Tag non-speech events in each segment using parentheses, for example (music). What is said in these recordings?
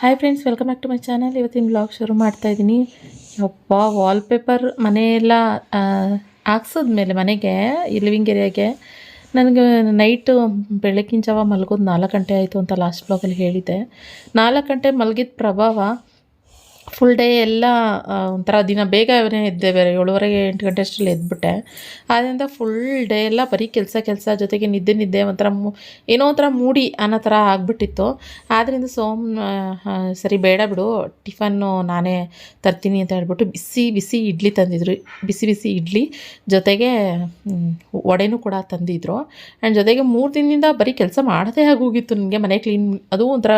Hi friends welcome back to my channel ಇವತ್ತಿನ blog ಶುರು ಮಾಡ್ತಾ ಇದ್ದೀನಿ. ಯಪ್ಪ ವಾಲ್ಪೇಪರ್ ಮನೆಯೆಲ್ಲ ಹಾಕ್ಸಿದ್ಮೇಲೆ ಮನೆಗೆ ಲಿವಿಂಗ್ ಏರಿಯಾಗೆ ನನಗೆ ನೈಟು ಬೆಳಗಿನ ಜಾವ ಮಲಗೋದು ನಾಲ್ಕು ಗಂಟೆ ಆಯಿತು ಅಂತ ಲಾಸ್ಟ್ ಬ್ಲಾಗಲ್ಲಿ ಹೇಳಿದ್ದೆ. ನಾಲ್ಕು ಗಂಟೆ ಮಲಗಿದ ಪ್ರಭಾವ ಫುಲ್ ಡೇ ಎಲ್ಲ ಒಂಥರ ದಿನ ಬೇಗ ಎದ್ದೆ ಬೇರೆ ಏಳುವರೆಗೆ ಎಂಟು ಗಂಟೆ ಅಷ್ಟರಲ್ಲಿ ಎದ್ಬಿಟ್ಟೆ. ಆದ್ದರಿಂದ ಫುಲ್ ಡೇ ಎಲ್ಲ ಬರೀ ಕೆಲಸ ಕೆಲಸ ಜೊತೆಗೆ ನಿದ್ದೆ ನಿದ್ದೆ, ಒಂಥರ ಮು, ಏನೋ ಒಂಥರ ಮೂಡಿ ಅನ್ನೋ ಥರ ಆಗಿಬಿಟ್ಟಿತ್ತು. ಆದ್ದರಿಂದ ಸೋಮ್ ಸರಿ ಬೇಡ ಬಿಡು, ಟಿಫನ್ನು ನಾನೇ ತರ್ತೀನಿ ಅಂತ ಹೇಳ್ಬಿಟ್ಟು ಬಿಸಿ ಬಿಸಿ ಇಡ್ಲಿ ತಂದಿದ್ರು. ಬಿಸಿ ಬಿಸಿ ಇಡ್ಲಿ ಜೊತೆಗೆ ವಡೆನೂ ಕೂಡ ತಂದಿದ್ರು. ಆ್ಯಂಡ್ ಜೊತೆಗೆ ಮೂರು ದಿನದಿಂದ ಬರೀ ಕೆಲಸ ಮಾಡದೇ ಆಗೋಗಿತ್ತು ನನಗೆ ಮನೆ ಕ್ಲೀನ್ ಅದು ಒಂಥರ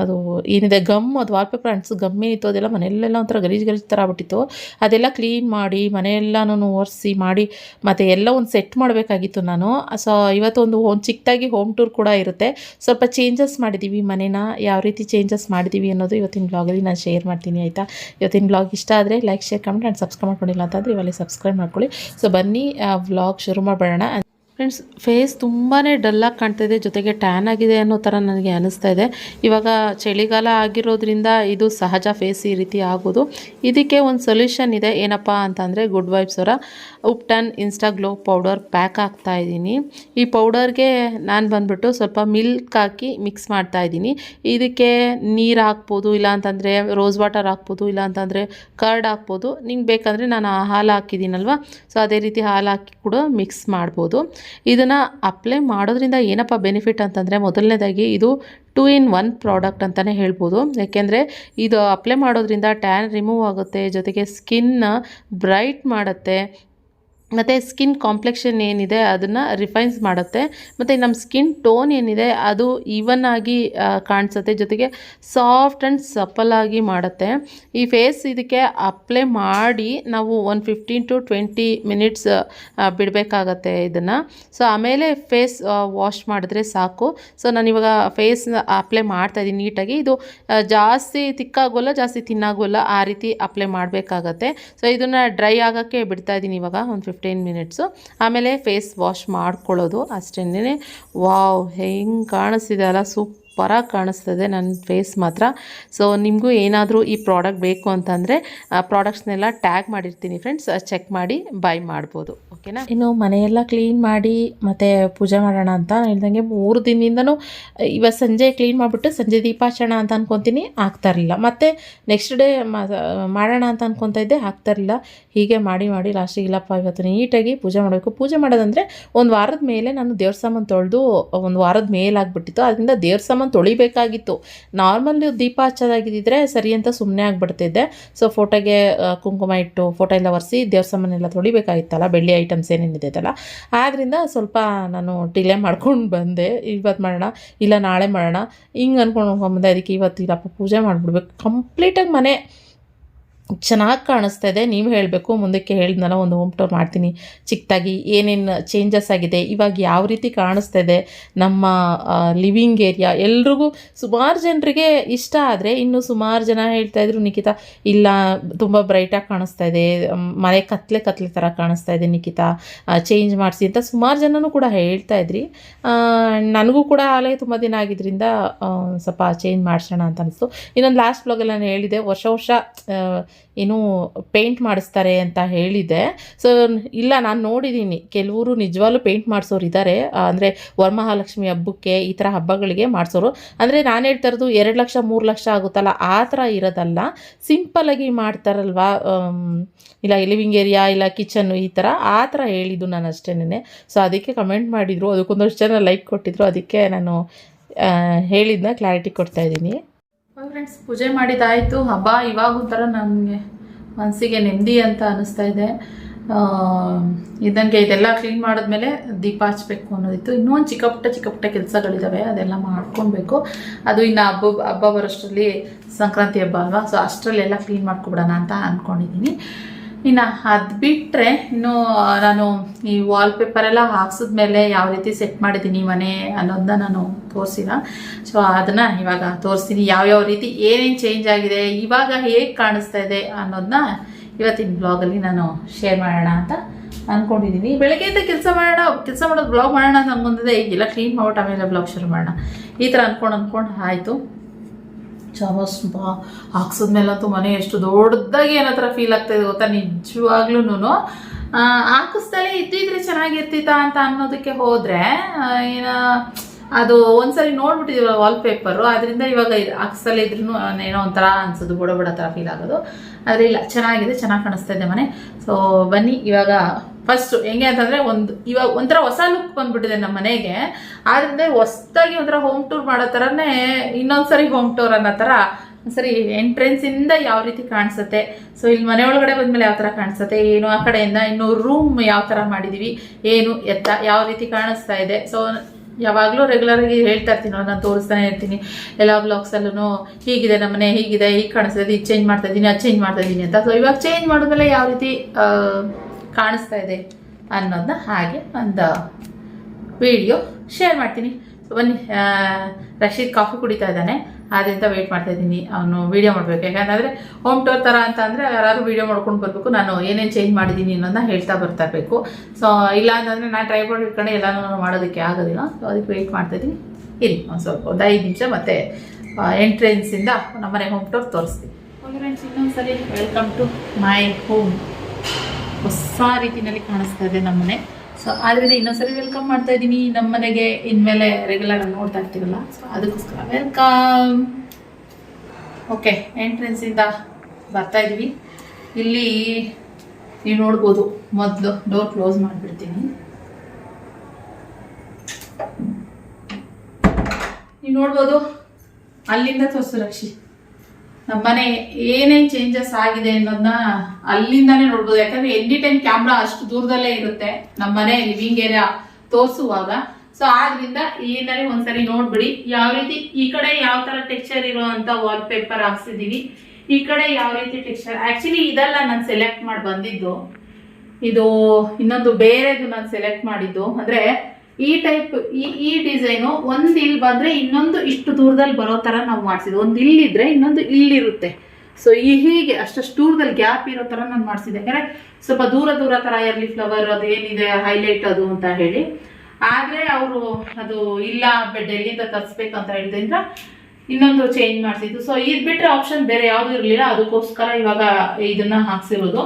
ಅದು ಏನಿದೆ, ಗಮ್, ಅದು ವಾಲ್ಪೇಪರ್ ಅಂಟ್ಸ್ ಗಮ್ ಇತ್ತು ಅದೆಲ್ಲ ಮನೆಯಲ್ಲೆಲ್ಲ ಒಂಥರ ಗಲೀಜು ಗಲೀಜು ಥರ ಆಗ್ಬಿಟ್ಟಿತ್ತು. ಅದೆಲ್ಲ ಕ್ಲೀನ್ ಮಾಡಿ ಮನೆಯೆಲ್ಲನೂ ಒರೆಸಿ ಮಾಡಿ, ಮತ್ತು ಎಲ್ಲ ಒಂದು ಸೆಟ್ ಮಾಡಬೇಕಾಗಿತ್ತು ನಾನು. ಸೊ ಇವತ್ತೊಂದು ಒಂದು ಚಿಕ್ಕದಾಗಿ ಹೋಮ್ ಟೂರ್ ಕೂಡ ಇರುತ್ತೆ. ಸ್ವಲ್ಪ ಚೇಂಜಸ್ ಮಾಡಿದ್ದೀವಿ ಮನೇನ. ಯಾವ ರೀತಿ ಚೇಂಜಸ್ ಮಾಡಿದ್ದೀವಿ ಅನ್ನೋದು ಇವತ್ತಿನ ಬ್ಲಾಗಲ್ಲಿ ನಾನು ಶೇರ್ ಮಾಡ್ತೀನಿ, ಆಯಿತಾ? ಇವತ್ತಿನ ಬ್ಲಾಗ್ ಇಷ್ಟ ಆದರೆ like share comment and subscribe ಮಾಡ್ಕೊಂಡಿಲ್ಲ ಅಂತಂದರೆ ಇವಾಗ ಸಬ್ಸ್ಕ್ರೈಬ್ ಮಾಡ್ಕೊಳ್ಳಿ. ಸೊ ಬನ್ನಿ ವ್ಲಾಗ್ ಶುರು ಮಾಡಬೇಡ ಫ್ರೆಂಡ್ಸ್ ಫೇಸ್ ತುಂಬಾ ಡಲ್ಲಾಗಿ ಕಾಣ್ತಾ ಇದೆ, ಜೊತೆಗೆ ಟ್ಯಾನ್ ಆಗಿದೆ ಅನ್ನೋ ಥರ ನನಗೆ ಅನಿಸ್ತಾ ಇದೆ. ಇವಾಗ ಚಳಿಗಾಲ ಆಗಿರೋದ್ರಿಂದ ಇದು ಸಹಜ ಫೇಸ್ ಈ ರೀತಿ ಆಗೋದು. ಇದಕ್ಕೆ ಒಂದು ಸೊಲ್ಯೂಷನ್ ಇದೆ, ಏನಪ್ಪ ಅಂತಂದರೆ ಗುಡ್ ವೈಬ್ಸ್ ಅವರ ubtan insta glow powder pack ಹಾಕ್ತಾ ಇದ್ದೀನಿ. ಈ ಪೌಡರ್ಗೆ ನಾನು ಬಂದುಬಿಟ್ಟು ಸ್ವಲ್ಪ ಮಿಲ್ಕ್ ಹಾಕಿ ಮಿಕ್ಸ್ ಮಾಡ್ತಾ ಇದ್ದೀನಿ. ಇದಕ್ಕೆ ನೀರು ಹಾಕ್ಬೋದು, ಇಲ್ಲ ಅಂತಂದರೆ ರೋಸ್ ವಾಟರ್ ಹಾಕ್ಬೋದು, ಇಲ್ಲ ಅಂತಂದರೆ ಕರ್ಡ್ ಹಾಕ್ಬೋದು. ನಿಂಗೆ ಬೇಕಂದರೆ ನಾನು ಹಾಲು ಹಾಕಿದ್ದೀನಲ್ವ? ಸೊ ಅದೇ ರೀತಿ ಹಾಲು ಹಾಕಿ ಕೂಡ ಮಿಕ್ಸ್ ಮಾಡ್ಬೋದು. ಇದನ್ನು ಅಪ್ಲೈ ಮಾಡೋದ್ರಿಂದ ಏನಪ್ಪ ಬೆನಿಫಿಟ್ ಅಂತಂದರೆ ಮೊದಲನೇದಾಗಿ ಇದು ಟೂ ಇನ್ ಒನ್ ಪ್ರಾಡಕ್ಟ್ ಅಂತಲೇ ಹೇಳ್ಬೋದು. ಯಾಕೆಂದರೆ ಇದು ಅಪ್ಲೈ ಮಾಡೋದ್ರಿಂದ ಟ್ಯಾನ್ ರಿಮೂವ್ ಆಗುತ್ತೆ, ಜೊತೆಗೆ ಸ್ಕಿನ್ನ ಬ್ರೈಟ್ ಮಾಡುತ್ತೆ ಮತ್ತು ಸ್ಕಿನ್ ಕಾಂಪ್ಲೆಕ್ಷನ್ ಏನಿದೆ ಅದನ್ನು ರಿಫೈನ್ಸ್ ಮಾಡುತ್ತೆ. ಮತ್ತು ನಮ್ಮ ಸ್ಕಿನ್ ಟೋನ್ ಏನಿದೆ ಅದು ಈವನ್ ಆಗಿ ಕಾಣಿಸುತ್ತೆ. ಜೊತೆಗೆ ಸಾಫ್ಟ್ ಆ್ಯಂಡ್ ಸಪ್ಪಲಾಗಿ ಮಾಡುತ್ತೆ. ಈ ಫೇಸ್ ಇದಕ್ಕೆ ಅಪ್ಲೈ ಮಾಡಿ ನಾವು ಒಂದು ಫಿಫ್ಟೀನ್ ಟು ಟ್ವೆಂಟಿ ಮಿನಿಟ್ಸ್ ಬಿಡಬೇಕಾಗತ್ತೆ ಇದನ್ನು. ಸೊ ಆಮೇಲೆ ಫೇಸ್ ವಾಶ್ ಮಾಡಿದ್ರೆ ಸಾಕು. ಸೊ ನಾನು ಇವಾಗ ಫೇಸ್ ಅಪ್ಲೈ ಮಾಡ್ತಾ ಇದ್ದೀನಿ ನೀಟಾಗಿ. ಇದು ಜಾಸ್ತಿ ತಿಕ್ಕಾಗೋಲ್ಲ, ಜಾಸ್ತಿ ತಿನ್ನಾಗೋಲ್ಲ, ಆ ರೀತಿ ಅಪ್ಲೈ ಮಾಡಬೇಕಾಗತ್ತೆ. ಸೊ ಇದನ್ನು ಡ್ರೈ ಆಗೋಕ್ಕೆ ಬಿಡ್ತಾ ಇದ್ದೀನಿ ಇವಾಗ ಒಂದು ಫಿಫ್ಟೀನ್ ಮಿನಿಟ್ಸು ಆಮೇಲೆ ಫೇಸ್ ವಾಶ್ ಮಾಡ್ಕೊಳ್ಳೋದು ಅಷ್ಟೇ ವಾವ್ ಹೆಂಗೆ ಕಾಣಿಸ್ತಿದೆ ಅಲ್ಲ ಸೂಪರಾಗಿ ಕಾಣಿಸ್ತದೆ ನನ್ನ ಫೇಸ್ ಮಾತ್ರ. ಸೊ ನಿಮಗೂ ಏನಾದರೂ ಈ ಪ್ರಾಡಕ್ಟ್ ಬೇಕು ಅಂತಂದರೆ, ಆ ಪ್ರಾಡಕ್ಟ್ಸ್ನೆಲ್ಲ ಟ್ಯಾಗ್ ಮಾಡಿರ್ತೀನಿ ಫ್ರೆಂಡ್ಸ್ ಚೆಕ್ ಮಾಡಿ ಬೈ ಮಾಡ್ಬೋದು. ಓಕೆನಾ ಇನ್ನು ಮನೆಯೆಲ್ಲ ಕ್ಲೀನ್ ಮಾಡಿ, ಮತ್ತು ಪೂಜೆ ಮಾಡೋಣ ಅಂತ ಹೇಳ್ದಂಗೆ ಮೂರು ದಿನದಿಂದನೂ ಇವತ್ತು ಸಂಜೆ ಕ್ಲೀನ್ ಮಾಡಿಬಿಟ್ಟು ಸಂಜೆ ದೀಪಾಚರಣ ಅಂತ ಅನ್ಕೊತೀನಿ, ಆಗ್ತಾ ಇರಲಿಲ್ಲ. ಮತ್ತು ನೆಕ್ಸ್ಟ್ ಡೇ ಮಾಡೋಣ ಅಂತ ಅನ್ಕೊತಾ ಇದ್ದೆ ಹೀಗೆ ಮಾಡಿ ಮಾಡಿ ಲಾಸ್ಟಿಗೆ ಇಲ್ಲಪ್ಪ, ಇವತ್ತು ನೀಟಾಗಿ ಪೂಜೆ ಮಾಡಬೇಕು. ಪೂಜೆ ಮಾಡೋದಂದರೆ ಒಂದು ವಾರದ ಮೇಲೆ ನಾನು ದೇವ್ರ ಸಾಮಾನು ತೊಳೆದು, ಒಂದು ವಾರದ ಮೇಲಾಗ್ಬಿಟ್ಟಿತ್ತು ಅದರಿಂದ ದೇವ್ರ ಸಾಮಾನು ತೊಳಿಬೇಕಾಗಿತ್ತು. ನಾರ್ಮಲ್ ದೀಪ ಹಚ್ಚೋದಾಗಿದ್ದಿದ್ರೆ ಸರಿ ಅಂತ ಸುಮ್ಮನೆ ಆಗಿಬಿಡ್ತಿದ್ದೆ. ಸೊ ಫೋಟೋಗೆ ಕುಂಕುಮ ಇಟ್ಟು ಫೋಟೋ ಎಲ್ಲ ಒರೆಸಿ ದೇವ್ರ ಸಾಮಾನೆಲ್ಲ ತೊಳಿಬೇಕಾಗಿತ್ತಲ್ಲ, ಬೆಳ್ಳಿ ಐಟಮ್ಸ್ ಏನೇನಿದೆಯಲ್ಲ ಆದ್ದರಿಂದ ಸ್ವಲ್ಪ ನಾನು ಡಿಲೇ ಮಾಡ್ಕೊಂಡು ಬಂದೆ. ಇವತ್ತು ಮಾಡೋಣ, ಇಲ್ಲ ನಾಳೆ ಮಾಡೋಣ. ಹಿಂಗೆ ಅಂದ್ಕೊಂಡು ಬಂದೆ ಅದಕ್ಕೆ ಇವತ್ತು ಇಲ್ಲಪ್ಪ, ಪೂಜೆ ಮಾಡಿಬಿಡ್ಬೇಕು. ಕಂಪ್ಲೀಟಾಗಿ ಮನೆ ಚೆನ್ನಾಗಿ ಕಾಣಿಸ್ತಾ ಇದೆ. ನೀವು ಹೇಳಬೇಕು, ಮುಂದಕ್ಕೆ ಹೇಳಿದ್ನಲ್ಲ ಒಂದು ಹೋಮ್ ಟೂರ್ ಮಾಡ್ತೀನಿ. ಚಿಕ್ಕದಾಗಿ ಏನೇನು ಚೇಂಜಸ್ ಆಗಿದೆ, ಇವಾಗ ಯಾವ ರೀತಿ ಕಾಣಿಸ್ತಾ ಇದೆ ನಮ್ಮ ಲಿವಿಂಗ್ ಏರಿಯಾ ಎಲ್ರಿಗೂ ಸುಮಾರು ಜನರಿಗೆ ಇಷ್ಟ ಆದರೆ ಇನ್ನು ಸುಮಾರು ಜನ ಹೇಳ್ತಾ ಇದ್ರು, ನಿಖಿತಾ, ಇಲ್ಲ, ತುಂಬ ಬ್ರೈಟಾಗಿ ಕಾಣಿಸ್ತಾ ಇದೆ. ಮನೆ ಕತ್ಲೆ ಕತ್ಲೆ ಥರ ಕಾಣಿಸ್ತಾ ಇದೆ ನಿಖಿತಾ. ಚೇಂಜ್ ಮಾಡಿಸಿ ಅಂತ ಸುಮಾರು ಜನನೂ ಕೂಡ ಹೇಳ್ತಾ ಇದ್ರಿ. ನನಗೂ ಕೂಡ ಆಲೇ ತುಂಬ ದಿನ ಆಗಿದ್ದರಿಂದ ಸ್ವಲ್ಪ ಚೇಂಜ್ ಮಾಡಿಸೋಣ ಅಂತ ಅನಿಸ್ತು. ಇನ್ನೊಂದು ಲಾಸ್ಟ್ ಬ್ಲಾಗಲ್ಲಿ ನಾನು ಹೇಳಿದೆ. ವರ್ಷ ವರ್ಷ ಏನು ಪೇಂಟ್ ಮಾಡಿಸ್ತಾರೆ ಅಂತ ಹೇಳಿದೆ. ಸೊ ಇಲ್ಲ, ನಾನು ನೋಡಿದ್ದೀನಿ ಕೆಲವರು ನಿಜವಾಗ್ಲೂ ಪೇಂಟ್ ಮಾಡಿಸೋರು ಇದ್ದಾರೆ ಅಂದರೆ ವರಮಹಾಲಕ್ಷ್ಮಿ ಹಬ್ಬಕ್ಕೆ ಈ ಥರ ಹಬ್ಬಗಳಿಗೆ ಮಾಡಿಸೋರು. ಅಂದರೆ ನಾನು ಹೇಳ್ತಾ ಇರೋದು ಎರಡು ಲಕ್ಷ, ಮೂರು ಲಕ್ಷ ಆಗುತ್ತಲ್ಲ, ಆ ಥರ ಇರೋದಲ್ಲ. ಸಿಂಪಲಾಗಿ ಮಾಡ್ತಾರಲ್ವಾ ಇಲ್ಲ ಲಿವಿಂಗ್ ಏರಿಯಾ ಇಲ್ಲ ಕಿಚನ್ನು ಈ ಥರ ಆ ಥರ ಹೇಳಿದ್ದು ನಾನು ಅಷ್ಟೇನೆ ಸೊ ಅದಕ್ಕೆ ಕಮೆಂಟ್ ಮಾಡಿದರು. ಅದಕ್ಕೊಂದಷ್ಟು ಜನ ಲೈಕ್ ಕೊಟ್ಟಿದ್ರು. ಅದಕ್ಕೆ ನಾನು ಹೇಳಿದ್ದನ್ನ ಕ್ಲಾರಿಟಿ ಕೊಡ್ತಾ ಇದ್ದೀನಿ ಫ್ರೆಂಡ್ಸ್ ಪೂಜೆ ಮಾಡಿದಾಯಿತು. ಹಬ್ಬ ಇವಾಗ ಒಂಥರ ನನಗೆ ಮನಸ್ಸಿಗೆ ನೆಮ್ಮದಿ ಅಂತ ಅನಿಸ್ತಾ ಇದೆ. ಇದಂಗೆ ಇದೆಲ್ಲ ಕ್ಲೀನ್ ಮಾಡಿದ್ಮೇಲೆ ದೀಪ ಹಚ್ಬೇಕು ಅನ್ನೋದಿತ್ತು. ಇನ್ನೂ ಒಂದು ಚಿಕ್ಕ ಪುಟ್ಟ ಚಿಕ್ಕ ಪುಟ್ಟ ಕೆಲಸಗಳಿದ್ದಾವೆ ಅದೆಲ್ಲ ಮಾಡ್ಕೊಬೇಕು ಅದು ಇನ್ನು ಹಬ್ಬ ಹಬ್ಬ ಬರೋಷ್ಟರಲ್ಲಿ ಸಂಕ್ರಾಂತಿ ಹಬ್ಬ ಅಲ್ವಾ? ಸೊ ಅಷ್ಟರಲ್ಲೆಲ್ಲ ಕ್ಲೀನ್ ಮಾಡ್ಕೊಬಿಡೋಣ ಅಂತ ಅಂದ್ಕೊಂಡಿದ್ದೀನಿ ಇನ್ನು ಅದು ಬಿಟ್ಟರೆ ಇನ್ನು ನಾನು ಈ ವಾಲ್ಪೇಪರ್ ಎಲ್ಲ ಹಾಕ್ಸಿದ್ಮೇಲೆ ಯಾವ ರೀತಿ ಸೆಟ್ ಮಾಡಿದ್ದೀನಿ ಮನೆ ಅನ್ನೋದನ್ನ ನಾನು ತೋರಿಸಿಲ್ಲ. ಸೊ ಅದನ್ನು ಇವಾಗ ತೋರಿಸ್ತೀನಿ. ಯಾವ್ಯಾವ ರೀತಿ ಏನೇನು ಚೇಂಜ್ ಆಗಿದೆ, ಇವಾಗ ಹೇಗೆ ಕಾಣಿಸ್ತಾ ಇದೆ ಅನ್ನೋದನ್ನ ಇವತ್ತಿನ ಬ್ಲಾಗಲ್ಲಿ ನಾನು ಶೇರ್ ಮಾಡೋಣ ಅಂತ ಅಂದ್ಕೊಂಡಿದ್ದೀನಿ ಬೆಳಗ್ಗೆಯಿಂದ ಕೆಲಸ ಮಾಡೋಣ, ಕೆಲಸ ಮಾಡೋದು ಬ್ಲಾಗ್ ಮಾಡೋಣ ಅಂತ ಅನ್ಕೊಂಡಿದ್ದೆ. ಈಗೆಲ್ಲ ಕ್ಲೀನ್ ಮಾಡ್ಬಿಟ್ಟು ಆಮೇಲೆ ಬ್ಲಾಗ್ ಶುರು ಮಾಡೋಣ. ಈ ಥರ ಅಂದ್ಕೊಂಡು ಅಂದ್ಕೊಂಡು ಆಯಿತು. ಚಾಮಸ್ ಹಾಕ್ಸಿದ್ಮೇಲಂತೂ ಮನೆ ಎಷ್ಟು ದೊಡ್ಡದಾಗಿ ಏನೋ ಥರ ಫೀಲ್ ಆಗ್ತಾಯಿದೆ ಗೊತ್ತಾ? ನಿಜವಾಗ್ಲೂ ಹಾಕಿಸ್ದಲೇ ಇದ್ದಿದ್ರೆ ಚೆನ್ನಾಗಿರ್ತಿತ್ತಾ ಅಂತ ಅನ್ನೋದಕ್ಕೆ ಹೋದರೆ ಏನ, ಅದು ಒಂದ್ಸರಿ ನೋಡ್ಬಿಟ್ಟಿದ್ದೀವಲ್ಲ ವಾಲ್ಪೇಪರು ಅದರಿಂದ ಇವಾಗ ಇದು ಹಾಕ್ಸಲೇ ಇದ್ರೂ ಏನೋ ಒಂಥರ ಅನ್ಸೋದು ಬುಡ ಬುಡ ಥರ ಫೀಲ್ ಆಗೋದು. ಆದರೆ ಇಲ್ಲ, ಚೆನ್ನಾಗಿದೆ, ಚೆನ್ನಾಗಿ ಕಾಣಿಸ್ತಾ ಇದೆ ಮನೆ. ಸೊ ಬನ್ನಿ, ಇವಾಗ ಫಸ್ಟು ಹೆಂಗೆ ಅಂತಂದರೆ ಒಂದು, ಇವಾಗ ಒಂಥರ ಹೊಸ ಲುಕ್ ಬಂದ್ಬಿಟ್ಟಿದೆ ನಮ್ಮ ಮನೆಗೆ. ಆದ್ರಿಂದ ಹೊಸ್ದಾಗಿ ಒಂಥರ ಹೋಮ್ ಟೂರ್ ಮಾಡೋ ಥರನೇ ಇನ್ನೊಂದ್ಸರಿ ಹೋಮ್ ಟೂರ್ ಅನ್ನೋ ಥರ ಸರಿ ಎಂಟ್ರೆನ್ಸ್ ಇಂದ ಯಾವ ರೀತಿ ಕಾಣಿಸುತ್ತೆ. ಸೊ ಇಲ್ಲಿ ಮನೆ ಒಳಗಡೆ ಬಂದಮೇಲೆ ಯಾವ ಥರ ಕಾಣಿಸುತ್ತೆ? ಏನು? ಆ ಕಡೆಯಿಂದ ಇನ್ನು ರೂಮ್ ಯಾವ ಥರ ಮಾಡಿದೀವಿ? ಏನು? ಎತ್ತ ಯಾವ ರೀತಿ ಕಾಣಿಸ್ತಾ ಇದೆ? ಸೊ ಯಾವಾಗಲೂ ರೆಗ್ಯುಲರಾಗಿ ಹೇಳ್ತಾ ಇರ್ತೀನಿ ನಾನು ತೋರಿಸ್ತಾನೆ ಇರ್ತೀನಿ. ಎಲ್ಲ ಬ್ಲಾಗ್ಸಲ್ಲೂ ಹೀಗಿದೆ ನಮ್ಮ ಮನೆ, ಹೀಗಿದೆ, ಹೀಗೆ ಕಾಣಿಸ್ತದೆ ಇದೆ ಚೇಂಜ್ ಮಾಡ್ತಾ ಇದ್ದೀನಿ ಅದು ಚೇಂಜ್ ಮಾಡ್ತಾ ಇದ್ದೀನಿ ಅಂತ. ಸೊ ಇವಾಗ ಚೇಂಜ್ ಮಾಡಿದ್ಮೇಲೆ ಯಾವ ರೀತಿ ಕಾಣಿಸ್ತಾ ಇದೆ ಅನ್ನೋದನ್ನ ಹಾಗೆ ಒಂದು ವಿಡಿಯೋ ಶೇರ್ ಮಾಡ್ತೀನಿ. ಬನ್ನಿ ರಶೀದ್ ಕಾಫಿ ಕುಡಿತಾ ಇದ್ದಾನೆ. ಆದ್ದರಿಂದ ವೆಯ್ಟ್ ಮಾಡ್ತಾ ಇದ್ದೀನಿ. ಅವನು ವಿಡಿಯೋ ಮಾಡಬೇಕು. ಯಾಕಂದರೆ ಹೋಮ್ ಟೂರ್ ಥರ ಅಂತ ಅಂದರೆ ಯಾರಾದ್ರೂ ವೀಡಿಯೋ ಮಾಡ್ಕೊಂಡು ಬರಬೇಕು. ನಾನು ಏನೇನು ಚೇಂಜ್ ಮಾಡಿದ್ದೀನಿ ಅನ್ನೋದನ್ನ ಹೇಳ್ತಾ ಬರ್ತಾ ಇರಬೇಕು. ಸೊ ಇಲ್ಲ ಅಂತಂದರೆ ನಾನು ಟ್ರೈಬೋರ್ಡ್ ಇಟ್ಕೊಂಡು ಎಲ್ಲನೂ ಮಾಡೋದಕ್ಕೆ ಆಗೋದಿಲ್ಲ. ಸೊ ಅದಕ್ಕೆ ವೆಯ್ಟ್ ಮಾಡ್ತಾ ಇದ್ದೀನಿ. ಇರಿ, ಒಂದು ಸ್ವಲ್ಪ, ಒಂದು ಐದು ನಿಮಿಷ ಮತ್ತು ಎಂಟ್ರೆನ್ಸಿಂದ ನಮ್ಮನೆ ಹೋಮ್ ಟೂರ್ ತೋರಿಸ್ತೀನಿ. ಇನ್ನೊಂದು ಸರಿ ವೆಲ್ಕಮ್ ಟು ಮೈ ಹೋಮ್ ಹೊಸ ರೀತಿನಲ್ಲಿ ಕಾಣಿಸ್ತಾ ಇದೆ ನಮ್ಮನೆ. ಸೊ ಆದ್ರಿಂದ ಇನ್ನೊಂದ್ಸರಿ ವೆಲ್ಕಮ್ ಮಾಡ್ತಾ ಇದ್ದೀನಿ. ನಮ್ಮ ಮನೆಗೆ ಇನ್ಮೇಲೆ ರೆಗ್ಯುಲರ್ ಆಗಿ ನೋಡ್ತಾ ಇರ್ತೀರಲ್ಲ? ಸೊ ಅದಕ್ಕೋಸ್ಕರ ವೆಲ್ಕಮ್ ಓಕೆ ಎಂಟ್ರೆನ್ಸಿಂದ ಬರ್ತಾ ಇದೀವಿ ಇಲ್ಲಿ ನೀವು ನೋಡ್ಬೋದು, ಮೊದಲು ಡೋರ್ ಕ್ಲೋಸ್ ಮಾಡಿಬಿಡ್ತೀನಿ. ನೀವು ನೋಡ್ಬೋದು, ಅಲ್ಲಿಂದ ತೋರಿಸು ರಕ್ಷಿ. ನಮ್ಮನೆ ಏನೇನ್ ಚೇಂಜಸ್ ಆಗಿದೆ ಅನ್ನೋದನ್ನ ಅಲ್ಲಿಂದಾನೇ ನೋಡ್ಬೋದು. ಯಾಕಂದ್ರೆ ಎನಿ ಟೈಮ್ ಕ್ಯಾಮ್ರಾ ಅಷ್ಟು ದೂರದಲ್ಲೇ ಇರುತ್ತೆ. ನಮ್ಮನೆ ಲಿವಿಂಗ್ ಏರಿಯಾ ತೋರಿಸುವಾಗ. ಸೊ ಆದ್ರಿಂದ ಇಲ್ಲಿಂದಾನೇ ಒಂದ್ಸರಿ ನೋಡ್ಬಿಡಿ. ಯಾವ ರೀತಿ ಈ ಕಡೆ ಯಾವ ತರ ಟೆಕ್ಸ್ಚರ್ ಇರುವಂತ ವಾಲ್ ಪೇಪರ್ ಹಾಕ್ಸಿದೀವಿ. ಈ ಕಡೆ ಯಾವ ರೀತಿ ಟೆಕ್ಸ್ಚರ್ ಆಕ್ಚುಲಿ ಇದೆಲ್ಲ ನಾನು ಸೆಲೆಕ್ಟ್ ಮಾಡಿ ಬಂದಿದ್ದು. ಇದು ಇನ್ನೊಂದು ಬೇರೆದು ನಾನು ಸೆಲೆಕ್ಟ್ ಮಾಡಿದ್ದು. ಅಂದ್ರೆ ಈ ಟೈಪ್ ಈ ಈ ಡಿಸೈನು ಒಂದು ಇಲ್ಲಿ ಬಂದರೆ ಇನ್ನೊಂದು ಇಷ್ಟು ದೂರದಲ್ಲಿ ಬರೋ ಥರ ನಾವು ಮಾಡಿಸಿದ್ವಿ ಒಂದು ಇಲ್ಲಿದ್ರೆ ಇನ್ನೊಂದು ಇಲ್ಲಿರುತ್ತೆ. ಸೊ ಈ ಹೀಗೆ ಅಷ್ಟಷ್ಟು ದೂರದಲ್ಲಿ ಗ್ಯಾಪ್ ಇರೋ ಥರ ನಾನು ಮಾಡಿಸಿದ್ದೆ. ಯಾಕಂದರೆ ಸ್ವಲ್ಪ ದೂರ ದೂರ ಥರ ಇರಲಿ ಫ್ಲವರ್ ಅದು ಏನಿದೆ ಹೈಲೈಟ್ ಅದು ಅಂತ ಹೇಳಿ. ಆದರೆ ಅವರು ಅದು ಇಲ್ಲ ಬೆಡ್ ಎಲ್ಲಿಂದ ತರಿಸ್ಬೇಕು ಅಂತ ಹೇಳಿದ್ರಿಂದ ಇನ್ನೊಂದು ಚೇಂಜ್ ಮಾಡಿಸಿದ್ದು. ಸೊ ಇದು ಬಿಟ್ಟರೆ ಆಪ್ಷನ್ ಬೇರೆ ಯಾವುದು ಇರಲಿಲ್ಲ. ಅದಕ್ಕೋಸ್ಕರ ಇವಾಗ ಇದನ್ನ ಹಾಕ್ಸಿರೋದು.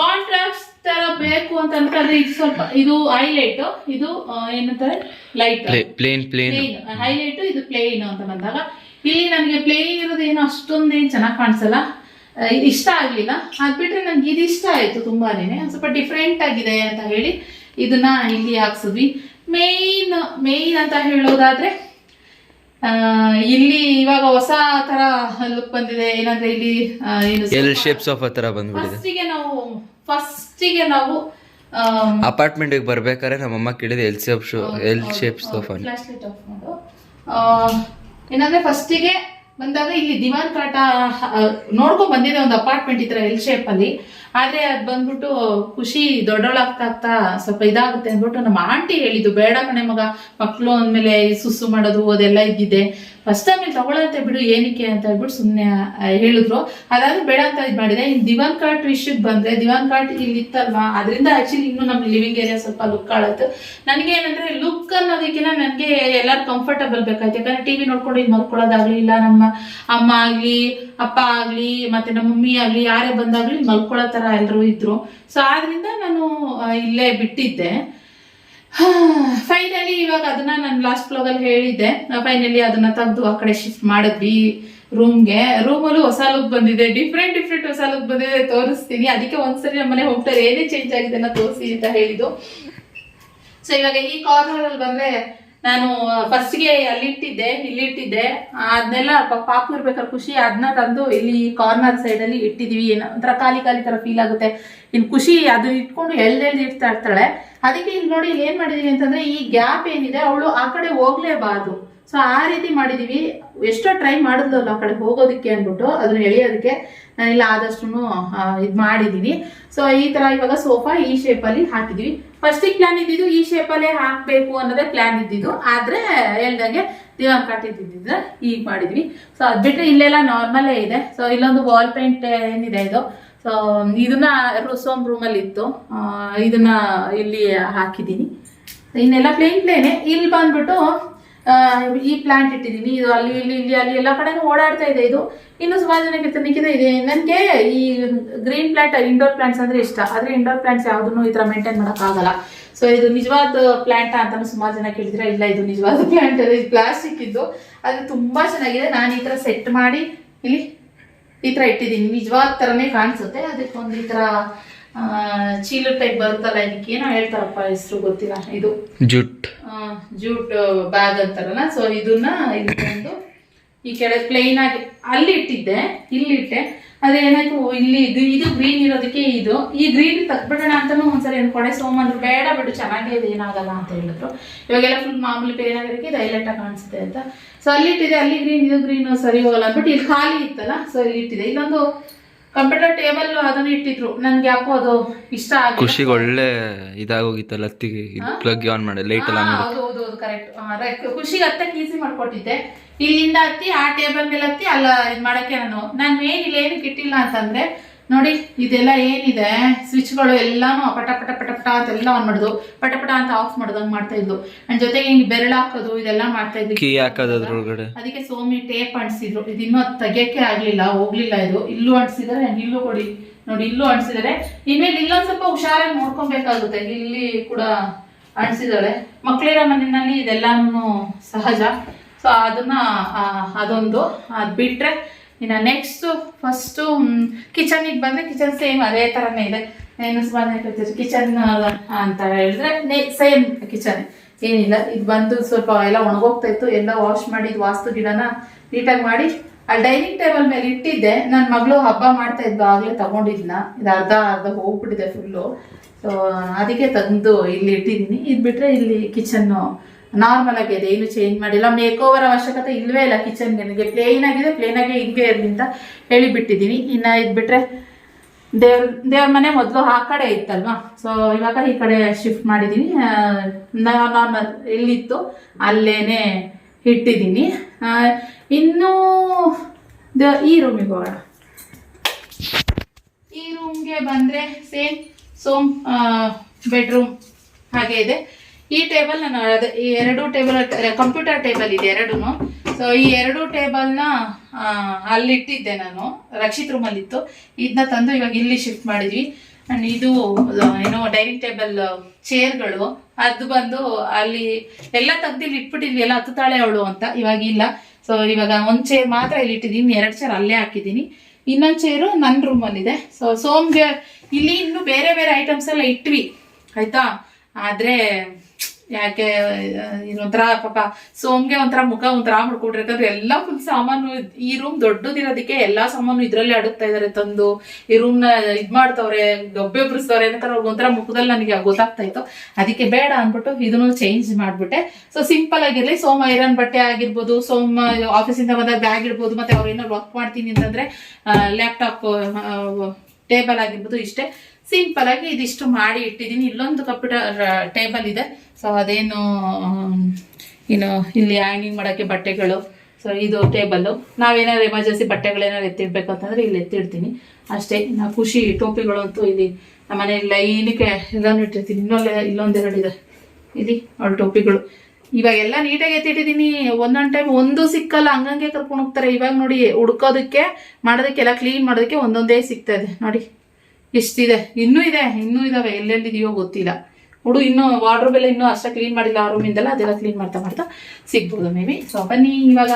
ಕಾಂಟ್ರಾಸ್ಟ್ ತರ ಬೇಕು ಅಂತ ಅನ್ಕೊಂಡ್ರೆ ಇದು ಸ್ವಲ್ಪ ಇದು ಹೈಲೈಟ್ ಇದು ಏನಂತಾರೆ? ಲೈಟ್ ಪ್ಲೇನ್ ಪ್ಲೇನ್ ಹೈಲೈಟ್ ಇದು ಪ್ಲೇನ್ ಅಂತ ಬಂದಾಗ ಇಲ್ಲಿ ನನಗೆ ಪ್ಲೇನ್ ಇರೋದು ಏನು ಅಷ್ಟೊಂದೇನು ಚೆನ್ನಾಗಿ ಕಾಣಿಸಲ್ಲ. ಇದು ಇಷ್ಟ ಆಗ್ಲಿಲ್ಲ. ಅದ್ ಬಿಟ್ರೆ ನಂಗೆ ಇದು ಇಷ್ಟ ಆಯ್ತು ತುಂಬಾನೇ ಸ್ವಲ್ಪ ಡಿಫ್ರೆಂಟ್ ಆಗಿದೆ ಅಂತ ಹೇಳಿ ಇದನ್ನ ಇಲ್ಲಿ ಹಾಕ್ಸಿದ್ವಿ. ಮೇನ್ ಮೇನ್ ಅಂತ ಹೇಳೋದಾದ್ರೆ ಇಲ್ಲಿ ಇವಾಗ ಹೊಸ ತರ ಲುಕ್ ಬಂದಿದೆ. ಏನಂದ್ರೆ ಇಲ್ಲಿ ಎಲ್ ಶೇಪ್ ಸೋಫಾ ತರ ಬಂದ್ಬಿಟ್ಟಿದೆ. ಫಸ್ಟಿಗೆ ನಾವು ಫಸ್ಟಿಗೆ ನಾವು ಅಪಾರ್ಟ್ಮೆಂಟ್ ಅಪಾರ್ಟ್ಮೆಂಟ್ ಬರ್ಬೇಕಾದ್ರೆ ನಮ್ಮಮ್ಮ ಕೇಳಿದೆ L shape show L shape sofa ಏನಂದ್ರೆ ಫಸ್ಟಿಗೆ ಬಂದಾಗ ಇಲ್ಲಿ ದಿವಾನ್ ಕಾಟ ನೋಡ್ಕೊಂಡ್ ಬಂದಿದೆ ಒಂದು ಅಪಾರ್ಟ್ಮೆಂಟ್ ಈ ತರ ಎಲ್ ಶೇಪ್ ಅಲ್ಲಿ. ಆದ್ರೆ ಅದ್ ಬಂದ್ಬಿಟ್ಟು ಖುಷಿ ದೊಡ್ಡವಳಾಗ್ತಾ ಆಗ್ತಾ ಸ್ವಲ್ಪ ಇದಾಗುತ್ತೆ ಅಂದ್ಬಿಟ್ಟು ನಮ್ಮ ಆಂಟಿ ಹೇಳಿದ್ದು, ಬೇಡ ಕಣೆ ಮಗ ಮಕ್ಕಳು ಅಂದ್ಮೇಲೆ ಸುಸ್ಸು ಮಾಡೋದು, ಅದೆಲ್ಲ ಇದ್ದಿದೆ. ಫಸ್ಟ್ ಟೈಮ್ ಇಲ್ಲಿ ತಗೊಳಂತೆ ಬಿಡು, ಏನಕ್ಕೆ ಅಂತ ಹೇಳ್ಬಿಟ್ಟು ಸುಮ್ಮನೆ ಹೇಳಿದ್ರು. ಅದಾದ್ರೆ ಬೇಡ ಅಂತ ಇದು ಮಾಡಿದೆ. ಇನ್ನು ದಿವಾನ್ ಕಾರ್ಟ್ ವಿಷಯಕ್ಕೆ ಬಂದ್ರೆ ದಿವಾನ್ ಕಾರ್ಟ್ ಇಲ್ಲಿ ಇತ್ತಲ್ವಾ? ಅದರಿಂದ ಆಕ್ಚುಲಿ ಇನ್ನೂ ನಮ್ಮ ಲಿವಿಂಗ್ ಏರಿಯಾ ಸ್ವಲ್ಪ ಲುಕ್ ಆಳತ್ತು ನನಗೆ ಏನಂದ್ರೆ ಲುಕ್ ಅನ್ನೋದಕ್ಕಿಂತ ನನಗೆ ಎಲ್ಲರೂ ಕಂಫರ್ಟಬಲ್ ಬೇಕಾಯ್ತು. ಯಾಕಂದ್ರೆ ಟಿವಿ ನೋಡ್ಕೊಂಡು ಇಲ್ಲಿ ಮಲ್ಕೊಳ್ಳೋದಾಗ್ಲಿ, ಇಲ್ಲ ನಮ್ಮ ಅಮ್ಮ ಆಗ್ಲಿ, ಅಪ್ಪ ಆಗ್ಲಿ, ಮತ್ತೆ ನಮ್ಮ ಮಮ್ಮಿ ಆಗ್ಲಿ, ಯಾರೇ ಬಂದಾಗ್ಲಿ ಮಲ್ಕೊಳ್ಳೋ ಥರ ಎಲ್ಲರೂ ಇದ್ರು. ಸೊ ಆದ್ರಿಂದ ನಾನು ಇಲ್ಲೇ ಬಿಟ್ಟಿದ್ದೆ. (sighs) ಫೈನಲಿ ಇವಾಗ ಅದನ್ನ ನಾನು ಲಾಸ್ಟ್ ಬ್ಲಾಗ್ ಅಲ್ಲಿ ಹೇಳಿದ್ದೆ. ಫೈನಲಿ ಅದನ್ನ ತೆಗೆದು ಆ ಕಡೆ ಶಿಫ್ಟ್ ಮಾಡಿದ್ವಿ ರೂಮ್ಗೆ ರೂಮಲ್ಲೂ ಹೊಸ ಲುಕ್ ಬಂದಿದೆ. ಡಿಫ್ರೆಂಟ್ ಡಿಫ್ರೆಂಟ್ ಹೊಸ ಲುಕ್ ಬಂದಿದೆ. ತೋರಿಸ್ತೀನಿ. ಅದಕ್ಕೆ ಒಂದ್ಸರಿ ನಮ್ಮನೆ ಹೋಗ್ತಾರೆ. ಏನೇ ಚೇಂಜ್ ಆಗಿದೆ ತೋರಿಸಿ ಅಂತ ಹೇಳಿದ್ದು. ಸೊ ಇವಾಗ ಈ ಕಾರ್ನರ್ ಅಲ್ಲಿ ಬಂದ್ರೆ ನಾನು ಫಸ್ಟ್ಗೆ ಅಲ್ಲಿ ಇಟ್ಟಿದ್ದೆ ಇಲ್ಲಿ ಇಟ್ಟಿದ್ದೆ ಅದನ್ನೆಲ್ಲ ಪಾಪ ಇರ್ಬೇಕಾದ್ರೆ ಖುಷಿ ಅದನ್ನ ತಂದು ಇಲ್ಲಿ ಕಾರ್ನರ್ ಸೈಡ್ ಅಲ್ಲಿ ಇಟ್ಟಿದೀವಿ. ಏನೋ ಒಂಥರ ಖಾಲಿ ಖಾಲಿ ತರ ಫೀಲ್ ಆಗುತ್ತೆ. ಇನ್ ಖುಷಿ, ಅದು ಇಟ್ಕೊಂಡು ಎಳ್ದೆಳ್ದು ಇರ್ತಾ ಇರ್ತಾಳೆ. ಅದಕ್ಕೆ ಇಲ್ಲಿ ನೋಡಿ ಇಲ್ಲಿ ಏನು ಮಾಡಿದೀವಿ ಅಂತಂದ್ರೆ, ಈ ಗ್ಯಾಪ್ ಏನಿದೆ, ಅವಳು ಆ ಕಡೆ ಹೋಗ್ಲೇಬಾರ್ದು. ಸೊ ಆ ರೀತಿ ಮಾಡಿದೀವಿ. ಎಷ್ಟೋ ಟ್ರೈ ಮಾಡಿದ್ಲಲ್ಲ ಆ ಕಡೆ ಹೋಗೋದಕ್ಕೆ ಅಂದ್ಬಿಟ್ಟು, ಅದನ್ನ ಎಳೆಯೋದಕ್ಕೆ. ನಾನಿಲ್ಲ ಆದಷ್ಟು ಇದು ಮಾಡಿದೀನಿ. ಸೊ ಈ ತರ ಇವಾಗ ಸೋಫಾ ಈ ಶೇಪಲ್ಲಿ ಹಾಕಿದೀವಿ. ಫಸ್ಟಿಗೆ ಪ್ಲಾನ್ ಇದ್ದಿದ್ದು ಈ ಶೇಪಲ್ಲೇ ಹಾಕಬೇಕು ಅನ್ನೋದೇ ಪ್ಲಾನ್ ಇದ್ದಿದ್ದು. ಆದ್ರೆ ಹೇಳ್ದಂಗೆ ದಿವಾನ್ ಕಟ್ಟಿದ್ದಿದ್ರೆ ಈಗ ಮಾಡಿದ್ವಿ. ಸೊ ಅದ್ ಬಿಟ್ಟರೆ ಇಲ್ಲೆಲ್ಲ ನಾರ್ಮಲೇ ಇದೆ. ಸೊ ಇಲ್ಲೊಂದು ವಾಲ್ ಪೇಂಟ್ ಏನಿದೆ ಇದು. ಸೊ ಇದನ್ನ ಸೋಮ್ ರೂಮಲ್ಲಿ ಇತ್ತು. ಇದನ್ನ ಇಲ್ಲಿ ಹಾಕಿದ್ದೀನಿ ಇನ್ನೆಲ್ಲ ಪ್ಲೇನ್ ಪ್ಲೇನೆ ಇಲ್ಲಿ ಬಂದ್ಬಿಟ್ಟು ಈ ಪ್ಲಾಂಟ್ ಇಟ್ಟಿದ್ದೀನಿ ಇದು ಅಲ್ಲಿ ಇಲ್ಲಿ ಇಲ್ಲಿ ಅಲ್ಲಿ ಎಲ್ಲ ಕಡೆ ಓಡಾಡ್ತಾ ಇದೆ ಇದು. ಇನ್ನು ಸುಮಾರು ಜನಕ್ಕೆ ತನಿಖೆ ಇದೆ. ನನಗೆ ಈ ಗ್ರೀನ್ ಪ್ಲಾಂಟ್ ಇಂಡೋರ್ ಪ್ಲಾಂಟ್ಸ್ ಅಂದ್ರೆ ಇಷ್ಟ. ಆದರೆ ಇಂಡೋರ್ ಪ್ಲಾಂಟ್ಸ್ ಯಾವುದನ್ನು ಈ ಥರ ಮೇಂಟೈನ್ ಮಾಡೋಕ್ಕಾಗಲ್ಲ. ಸೊ ಇದು ನಿಜವಾದ ಪ್ಲಾಂಟ್ ಅಂತಾನು ಸುಮಾರು ಜನ ಕೇಳಿದ್ರೆ? ಇಲ್ಲ ಇದು ನಿಜವಾದ ಪ್ಲಾಂಟ್ ಇದು ಪ್ಲಾಸ್ಟಿಕ್ ಇದ್ದು. ಅದು ತುಂಬಾ ಚೆನ್ನಾಗಿದೆ. ನಾನು ಈ ಥರ ಸೆಟ್ ಮಾಡಿ ಇಲ್ಲಿ ಈ ಥರ ಇಟ್ಟಿದ್ದೀನಿ ನಿಜವಾದ ಥರನೇ ಕಾಣಿಸುತ್ತೆ. ಅದಕ್ಕೆ ಒಂದು ಈ ಆ, ಚೀಲ ಟೈಪ್ ಬರುತ್ತಲ್ಲ ಇದಕ್ಕೆ ಏನೋ ಹೇಳ್ತಾರಪ್ಪ ಹೆಸರು ಗೊತ್ತಿಲ್ಲ ಇದು. ಜೂಟ್. ಜೂಟ್ ಬ್ಯಾಗ್ ಅಂತಾರಲ್ಲ ಸೊ ಇದನ್ನ ಇದೊಂದು ಈ ಕೆಳಗೆ ಪ್ಲೇನ್ ಆಗಿ ಅಲ್ಲಿ ಇಟ್ಟಿದ್ದೆ ಇಲ್ಲಿ ಇಟ್ಟೆ. ಅದೇ ಏನಾಯ್ತು ಇಲ್ಲಿ ಇದು ಇದು ಗ್ರೀನ್ ಇರೋದಕ್ಕೆ ಇದು. ಈ ಗ್ರೀನ್ ತಗ್ಬಿಡೋಣ ಅಂತಾನು ಒಂದ್ಸರಿ ಅನ್ಕೊಂಡೆ ಸೋಮಂದ್ರು ಬೇಡ ಬಿಡು ಚೆನ್ನಾಗೇ ಇದೆ ಏನಾಗಲ್ಲ ಅಂತ ಹೇಳಿದ್ರು. ಇವಾಗೆಲ್ಲ ಫುಲ್ ಮಾಮೂಲಿ ಪ್ಲೇನ್ ಆಗಿರೋಕೆ ಇದು ಹೈಲೈಟ್ ಆಗಿ ಕಾಣಿಸುತ್ತೆ ಅಂತ. ಸೊ ಅಲ್ಲಿ ಇಟ್ಟಿದೆ ಅಲ್ಲಿ ಗ್ರೀನ್ ಇದು ಗ್ರೀನ್ ಸರಿ ಹೋಗಲ್ಲ. ಬಟ್ ಇಲ್ಲಿ ಖಾಲಿ ಇತ್ತಲ್ಲ ಸೊ ಇಲ್ಲಿ ಇಟ್ಟಿದೆ ಇಲ್ಲೊಂದು ಕಂಪ್ಯೂಟರ್ ಟೇಬಲ್ ಅದನ್ನ ಇಟ್ಟಿದ್ರು. ನನ್ಗೆ ಯಾಕೋ ಅದು ಇಷ್ಟ ಆಗ ಖುಷಿಗೆ ಒಳ್ಳೆ ಇದಾಗೋಗಿತ್ತಲ್ಲ ಲತ್ತಿಗೆ ಪ್ಲಗ್ ಆನ್ ಮಾಡಿ ಲೈಟ್ ಎಲ್ಲ ಹೌದು ಹೌದು ಕರೆಕ್ಟ್ ಖುಷಿಗೆ ಹತ್ತಕ್ಕೆ ಈಸಿ ಮಾಡ್ಕೊಟ್ಟಿದ್ದೆ. ಇಲ್ಲಿಂದ ಹತ್ತಿ ಆ ಟೇಬಲ್ ಮೇಲೆ ಹತ್ತಿ ಅಲ್ಲ ಇದು ಮಾಡಕ್ಕೆ ನಾನು ನಾನು ಮೇನ್ ಇಲ್ಲಿ ಏನಕ್ಕೆ ಇಟ್ಟಿಲ್ಲ ಅಂತಂದ್ರೆ ನೋಡಿ ಇದೆಲ್ಲ ಏನಿದೆ? ಸ್ವಿಚ್ಗಳು ಎಲ್ಲಾನು ಪಟ ಪಟ ಪಟ ಪಟ ಅಂತ ಎಲ್ಲ ಆನ್ ಮಾಡುದು. ಪಟ ಪಟ ಅಂತ ಆಫ್ ಮಾಡೋದಂಗ್ ಮಾಡ್ತಾ ಇದ್ಲು. ಅಂಡ್ ಜೊತೆಗೆ ಹಿಂಗ್ ಬೆರಳು ಹಾಕೋದು ಇದೆಲ್ಲ ಮಾಡ್ತಾ ಇದ್ವಿ. ಅದಕ್ಕೆ ಸೋಮಿ ಟೇಪ್ ಅಂಟಿಸಿದ್ರು. ಇದು ಇನ್ನೂ ತೆಗಿಯಕ್ಕೆ ಆಗ್ಲಿಲ್ಲ ಹೋಗ್ಲಿಲ್ಲ ಇದು. ಇಲ್ಲೂ ಅಂಟಿಸಿದಾರೆ ಇಲ್ಲೂ ಕೊಡಿ. ನೋಡಿ ಇಲ್ಲೂ ಅಂಟಿಸಿದಾರೆ. ಇನ್ಮೇಲೆ ಇಲ್ಲೊಂದ್ ಸ್ವಲ್ಪ ಹುಷಾರಾಗಿ ನೋಡ್ಕೊಬೇಕಾಗುತ್ತೆ. ಇಲ್ಲಿ ಕೂಡ ಅಂಟಿಸಿದಾಳೆ. ಮಕ್ಕಳಿರೋ ಮನೆಯಲ್ಲಿ ಇದೆಲ್ಲಾನು ಸಹಜ. ಸೊ ಅದನ್ನ ಅದೊಂದು. ಅದ್ ಬಿಟ್ರೆ ಇನ್ನ ನೆಕ್ಸ್ಟ್ ಫಸ್ಟು ಕಿಚನಿಗೆ ಬಂದರೆ ಕಿಚನ್ ಸೇಮ್ ಅದೇ ಥರನೇ ಇದೆ. ಏನು ಸುಮಾರು ಕಿಚನ್ ಅಂತ ಹೇಳಿದ್ರೆ ಸೇಮ್ ಕಿಚನ್ ಏನಿಲ್ಲ, ಇದು ಬಂದು ಸ್ವಲ್ಪ ಎಲ್ಲ ಒಣಗೋಗ್ತಾ ಇತ್ತು. ಎಲ್ಲ ವಾಶ್ ಮಾಡಿ ವಾಸ್ತು ಗಿಡನ ನೀಟಾಗಿ ಮಾಡಿ, ಆ ಡೈನಿಂಗ್ ಟೇಬಲ್ ಮೇಲೆ ಇಟ್ಟಿದ್ದೆ. ನನ್ನ ಮಗಳು ಹಬ್ಬ ಮಾಡ್ತಾ ಇದ್ದು ಆಗಲೇ ತಗೊಂಡಿದ್ನ. ಇದು ಅರ್ಧ ಅರ್ಧ ಹೋಗ್ಬಿಟ್ಟಿದೆ ಫುಲ್ಲು ಸೊ ಅದಕ್ಕೆ ತಂದು ಇಲ್ಲಿ ಇಟ್ಟಿದ್ದೀನಿ. ಇದು ಬಿಟ್ಟರೆ ಇಲ್ಲಿ ಕಿಚನ್ ನಾರ್ಮಲ್ ಆಗಿದೆ ಏನು ಚೇಂಜ್ ಮಾಡಿಲ್ಲ. ಮೇಕ್ ಓವರ್ ಅವಶ್ಯಕತೆ ಇಲ್ವೇ ಇಲ್ಲ ಕಿಚನ್ ನನಗೆ ಪ್ಲೇನ್ ಆಗಿದೆ ಪ್ಲೇನ್ ಆಗಿ ಹಿಂಗೆ ಇರಲಿ ಅಂತ ಹೇಳಿ ಬಿಟ್ಟಿದ್ದೀನಿ ಇನ್ನ ಇದು ಬಿಟ್ರೆ ದೇವ್ರ ದೇವ್ರ ಮನೆ ಮೊದಲು ಆ ಕಡೆ ಇತ್ತಲ್ವಾ? ಸೊ ಇವಾಗ ಈ ಕಡೆ ಶಿಫ್ಟ್ ಮಾಡಿದ್ದೀನಿ ನಾರ್ಮಲ್ ಎಲ್ಲಿತ್ತು ಅಲ್ಲೇನೆ ಇಟ್ಟಿದ್ದೀನಿ ಇನ್ನೂ ಈ ರೂಮಿಗೆ ಹೋಗೋಣ. ಈ ರೂಮ್ಗೆ ಬಂದರೆ ಸೇಮ್ ಸೋಮ್ ಬೆಡ್ರೂಮ್ ಹಾಗೆ ಇದೆ. ಈ ಟೇಬಲ್ ನಾನು ಈ ಎರಡು ಟೇಬಲ್ ಕಂಪ್ಯೂಟರ್ ಟೇಬಲ್ ಇದೆ ಎರಡೂ ಸೊ ಈ ಎರಡು ಟೇಬಲ್ನ ಅಲ್ಲಿ ಇಟ್ಟಿದ್ದೆ ನಾನು. ರಕ್ಷಿತ್ ರೂಮಲ್ಲಿತ್ತು ಇದನ್ನ ತಂದು ಇವಾಗ ಇಲ್ಲಿ ಶಿಫ್ಟ್ ಮಾಡಿದ್ವಿ. ಅಂಡ್ ಇದು ಏನೋ ಡೈನಿಂಗ್ ಟೇಬಲ್ ಚೇರ್ಗಳು ಅದು ಬಂದು ಅಲ್ಲಿ ಎಲ್ಲ ತೆಗ್ದು ಇಲ್ಲಿ ಇಟ್ಬಿಟ್ಟಿದ್ವಿ. ಎಲ್ಲ ಹತ್ತುತ್ತಾಳೆ ಅವಳು ಅಂತ. ಇವಾಗ ಇಲ್ಲ. ಸೊ ಇವಾಗ ಒಂದ್ ಚೇರ್ ಮಾತ್ರ ಇಲ್ಲಿ ಇಟ್ಟಿದ್ದೀನಿ. ಎರಡು ಚೇರ್ ಅಲ್ಲೇ ಹಾಕಿದ್ದೀನಿ. ಇನ್ನೊಂದು ಚೇರು ನನ್ನ ರೂಮಲ್ಲಿದೆ ಸೊ ಸೋಮ್ಗೆ ಇಲ್ಲಿ ಇನ್ನೂ ಬೇರೆ ಬೇರೆ ಐಟಮ್ಸ್ ಎಲ್ಲ ಇಟ್ವಿ. ಆಯ್ತಾ? ಆದ್ರೆ ಯಾಕೆ ಒಂಥರ ಪಾಪ ಸೋಮ್ಗೆ ಒಂಥರ ಮುಖ ಒಂಥರ ಮಾಡ್ಕೊಡ್ರಿ ಎಲ್ಲ ಫುಲ್ ಸಾಮಾನು ಈ ರೂಮ್ ದೊಡ್ಡದಿರೋದಕ್ಕೆ ಎಲ್ಲಾ ಸಾಮಾನು ಇದ್ರಲ್ಲಿ ಅಡುಗ್ತಾ ಇದಾರೆ ತಂದು. ಈ ರೂಮ್ನ ಇದ್ ಮಾಡ್ತವ್ರೆ, ಗಬ್ಬೆ ಒಬ್ರಿಸ್ತವ್ರೆ ಏನಂತಾರೆ ಅವ್ರಿಗೆ ಒಂಥರ ಮುಖದಲ್ಲಿ ನನಗೆ ಗೊತ್ತಾಗ್ತಾ ಇತ್ತು. ಅದಕ್ಕೆ ಬೇಡ ಅನ್ಬಿಟ್ಟು ಇದನ್ನು ಚೇಂಜ್ ಮಾಡ್ಬಿಟ್ಟೆ. ಸೊ ಸಿಂಪಲ್ ಆಗಿರ್ಲಿ, ಸೋಮ ಐರನ್ ಬಟ್ಟೆ ಆಗಿರ್ಬೋದು, ಸೋಮ ಆಫೀಸಿಂದ ಬಂದ ಬ್ಯಾಗ್ ಇರ್ಬೋದು, ಮತ್ತೆ ಅವ್ರು ಏನೋ ವರ್ಕ್ ಮಾಡ್ತೀನಿ ಅಂತಂದ್ರೆ ಲ್ಯಾಪ್ಟಾಪ್ ಟೇಬಲ್ ಆಗಿರ್ಬೋದು ಇಷ್ಟೇ. ಸಿಂಪಲ್ ಆಗಿ ಇದಿಷ್ಟು ಮಾಡಿ ಇಟ್ಟಿದ್ದೀನಿ. ಇಲ್ಲೊಂದು ಕಂಪ್ಯೂಟರ್ ಟೇಬಲ್ ಇದೆ. ಸೊ ಅದೇನು ಏನು, ಇಲ್ಲಿ ಹ್ಯಾಂಗಿಂಗ್ ಮಾಡೋಕ್ಕೆ ಬಟ್ಟೆಗಳು. ಸೊ ಇದು ಟೇಬಲ್ಲು ನಾವೇನಾದ್ರು ಎಮರ್ಜೆನ್ಸಿ ಬಟ್ಟೆಗಳೇನಾದ್ರು ಎತ್ತಿಡ್ಬೇಕು ಅಂತಂದ್ರೆ ಇಲ್ಲಿ ಎತ್ತಿಡ್ತೀನಿ. ಅಷ್ಟೇ. ನಾ ಖುಷಿ ಟೋಪಿಗಳು ಅಂತೂ ಇಲ್ಲಿ ನಮ್ಮ ಮನೆಯಲ್ಲಿ ಲೈನಿಗೆ ಎಲ್ಲಾನು ಇಟ್ಟಿರ್ತೀನಿ. ಇನ್ನೊಂದು, ಇಲ್ಲೊಂದೆರಡು ಇದೆ. ಇಲ್ಲಿ, ಅವಳು ಟೋಪಿಗಳು. ಇವಾಗ ಎಲ್ಲ ನೀಟಾಗಿ ಎತ್ತಿಟ್ಟಿದ್ದೀನಿ. ಒಂದೊಂದು ಟೈಮ್ ಒಂದು ಸಿಕ್ಕಲ್ಲ. ಹಂಗಂಗೆ ಕರ್ಕೊಂಡು ಹೋಗ್ತಾರೆ. ಇವಾಗ ನೋಡಿ, ಹುಡ್ಕೋದಕ್ಕೆ, ಮಾಡೋದಕ್ಕೆಲ್ಲ ಕ್ಲೀನ್ ಮಾಡೋದಕ್ಕೆ ಒಂದೊಂದೇ ಸಿಗ್ತಾ ಇದೆ. ನೋಡಿ. ಇಷ್ಟಿದೆ ಇನ್ನೂ ಇದೆ ಇನ್ನೂ ಇದಾವೆ. ಎಲ್ಲೆಲ್ಲಿದೆಯೋ ಗೊತ್ತಿಲ್ಲ. ಹುಡು ಇನ್ನೂ ವಾರ್ಡ್ರೋಬ್ ಎಲ್ಲ ಇನ್ನೂ ಅಷ್ಟ ಕ್ಲೀನ್ ಮಾಡಿಲ್ಲ ಆ ರೂಮಿಂದೆಲ್ಲ ಅದೆಲ್ಲ ಕ್ಲೀನ್ ಮಾಡ್ತಾ ಮಾಡ್ತಾ ಸಿಗ್ಬೋದು ಮೇ ಬಿ ಸೊ ಬನ್ನಿ ಇವಾಗ.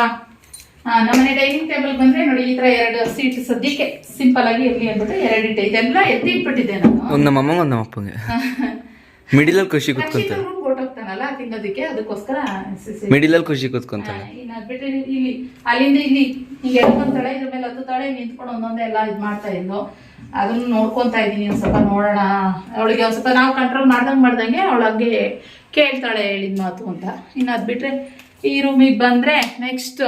ನಮ್ಮನೆ ಡೈನಿಂಗ್ ಟೇಬಲ್ ಬಂದ್ರೆ ನೋಡಿ ಈ ತರ ಎರಡು ಸೀಟ್ ಸದ್ಯಕ್ಕೆ ಸಿಂಪಲ್ ಆಗಿ ಇರ್ಲಿ ಅಂದ್ಬಿಟ್ಟು ಎರಡು ಇಟ್ಟೆ. ಇದೆಲ್ಲ ಎತ್ತಿ ಇಟ್ಬಿಟ್ಟಿದ್ದೆ ನಾನು. ಒಂದು ನಮ್ಮ ಅಮ್ಮ ಒಂದು ನಮ್ಮ ಅಪ್ಪಂಗೆ. (laughs) ಮಿಡಿಲಲ್ಲಿ ಖುಷಿ ಕೂತ್ಕೊಂತಾನೆ ಹೋಗ್ತಾನಲ್ಲ ತಿನ್ನೋದಕ್ಕೆ ಅದಕ್ಕೋಸ್ಕರ ಮಿಡಿಲ್ ಅಲ್ಲಿ ಮಿಡಿಲಲ್ಲಿ ಖುಷಿ ಕೂತ್ಕೊಂತಾನೆ. ಇಲ್ಲಿ ಅಲ್ಲಿಂದ ಇಲ್ಲಿ ಈಗ ಎಳ್ಕೊಂತಾಳೆ ಇದ್ರ ಮೇಲೆ ಹತ್ತು ತಾಳೆ ನಿಂತ್ಕೊಂಡು ಒಂದೊಂದೇ ಎಲ್ಲ ಇದು ಮಾಡ್ತಾ ಇದ್ಲು. ಅದನ್ನ ನೋಡ್ಕೊಂತಾ ಇದ್ದೀನಿ ಒಂದ್ ಸ್ವಲ್ಪ ನೋಡೋಣ. ಅವಳಿಗೆ ಒಂದ್ ಸ್ವಲ್ಪ ನಾವು ಕಂಟ್ರೋಲ್ ಮಾಡ್ದಂಗೆ ಮಾಡ್ದಂಗೆ ಅವಳು ಹಂಗೆ ಕೇಳ್ತಾಳೆ ಹೇಳಿದ ಮಾತು ಅಂತ. ಇನ್ನು ಅದ್ ಬಿಟ್ರೆ ಈ ರೂಮಿಗೆ ಬಂದ್ರೆ ನೆಕ್ಸ್ಟ್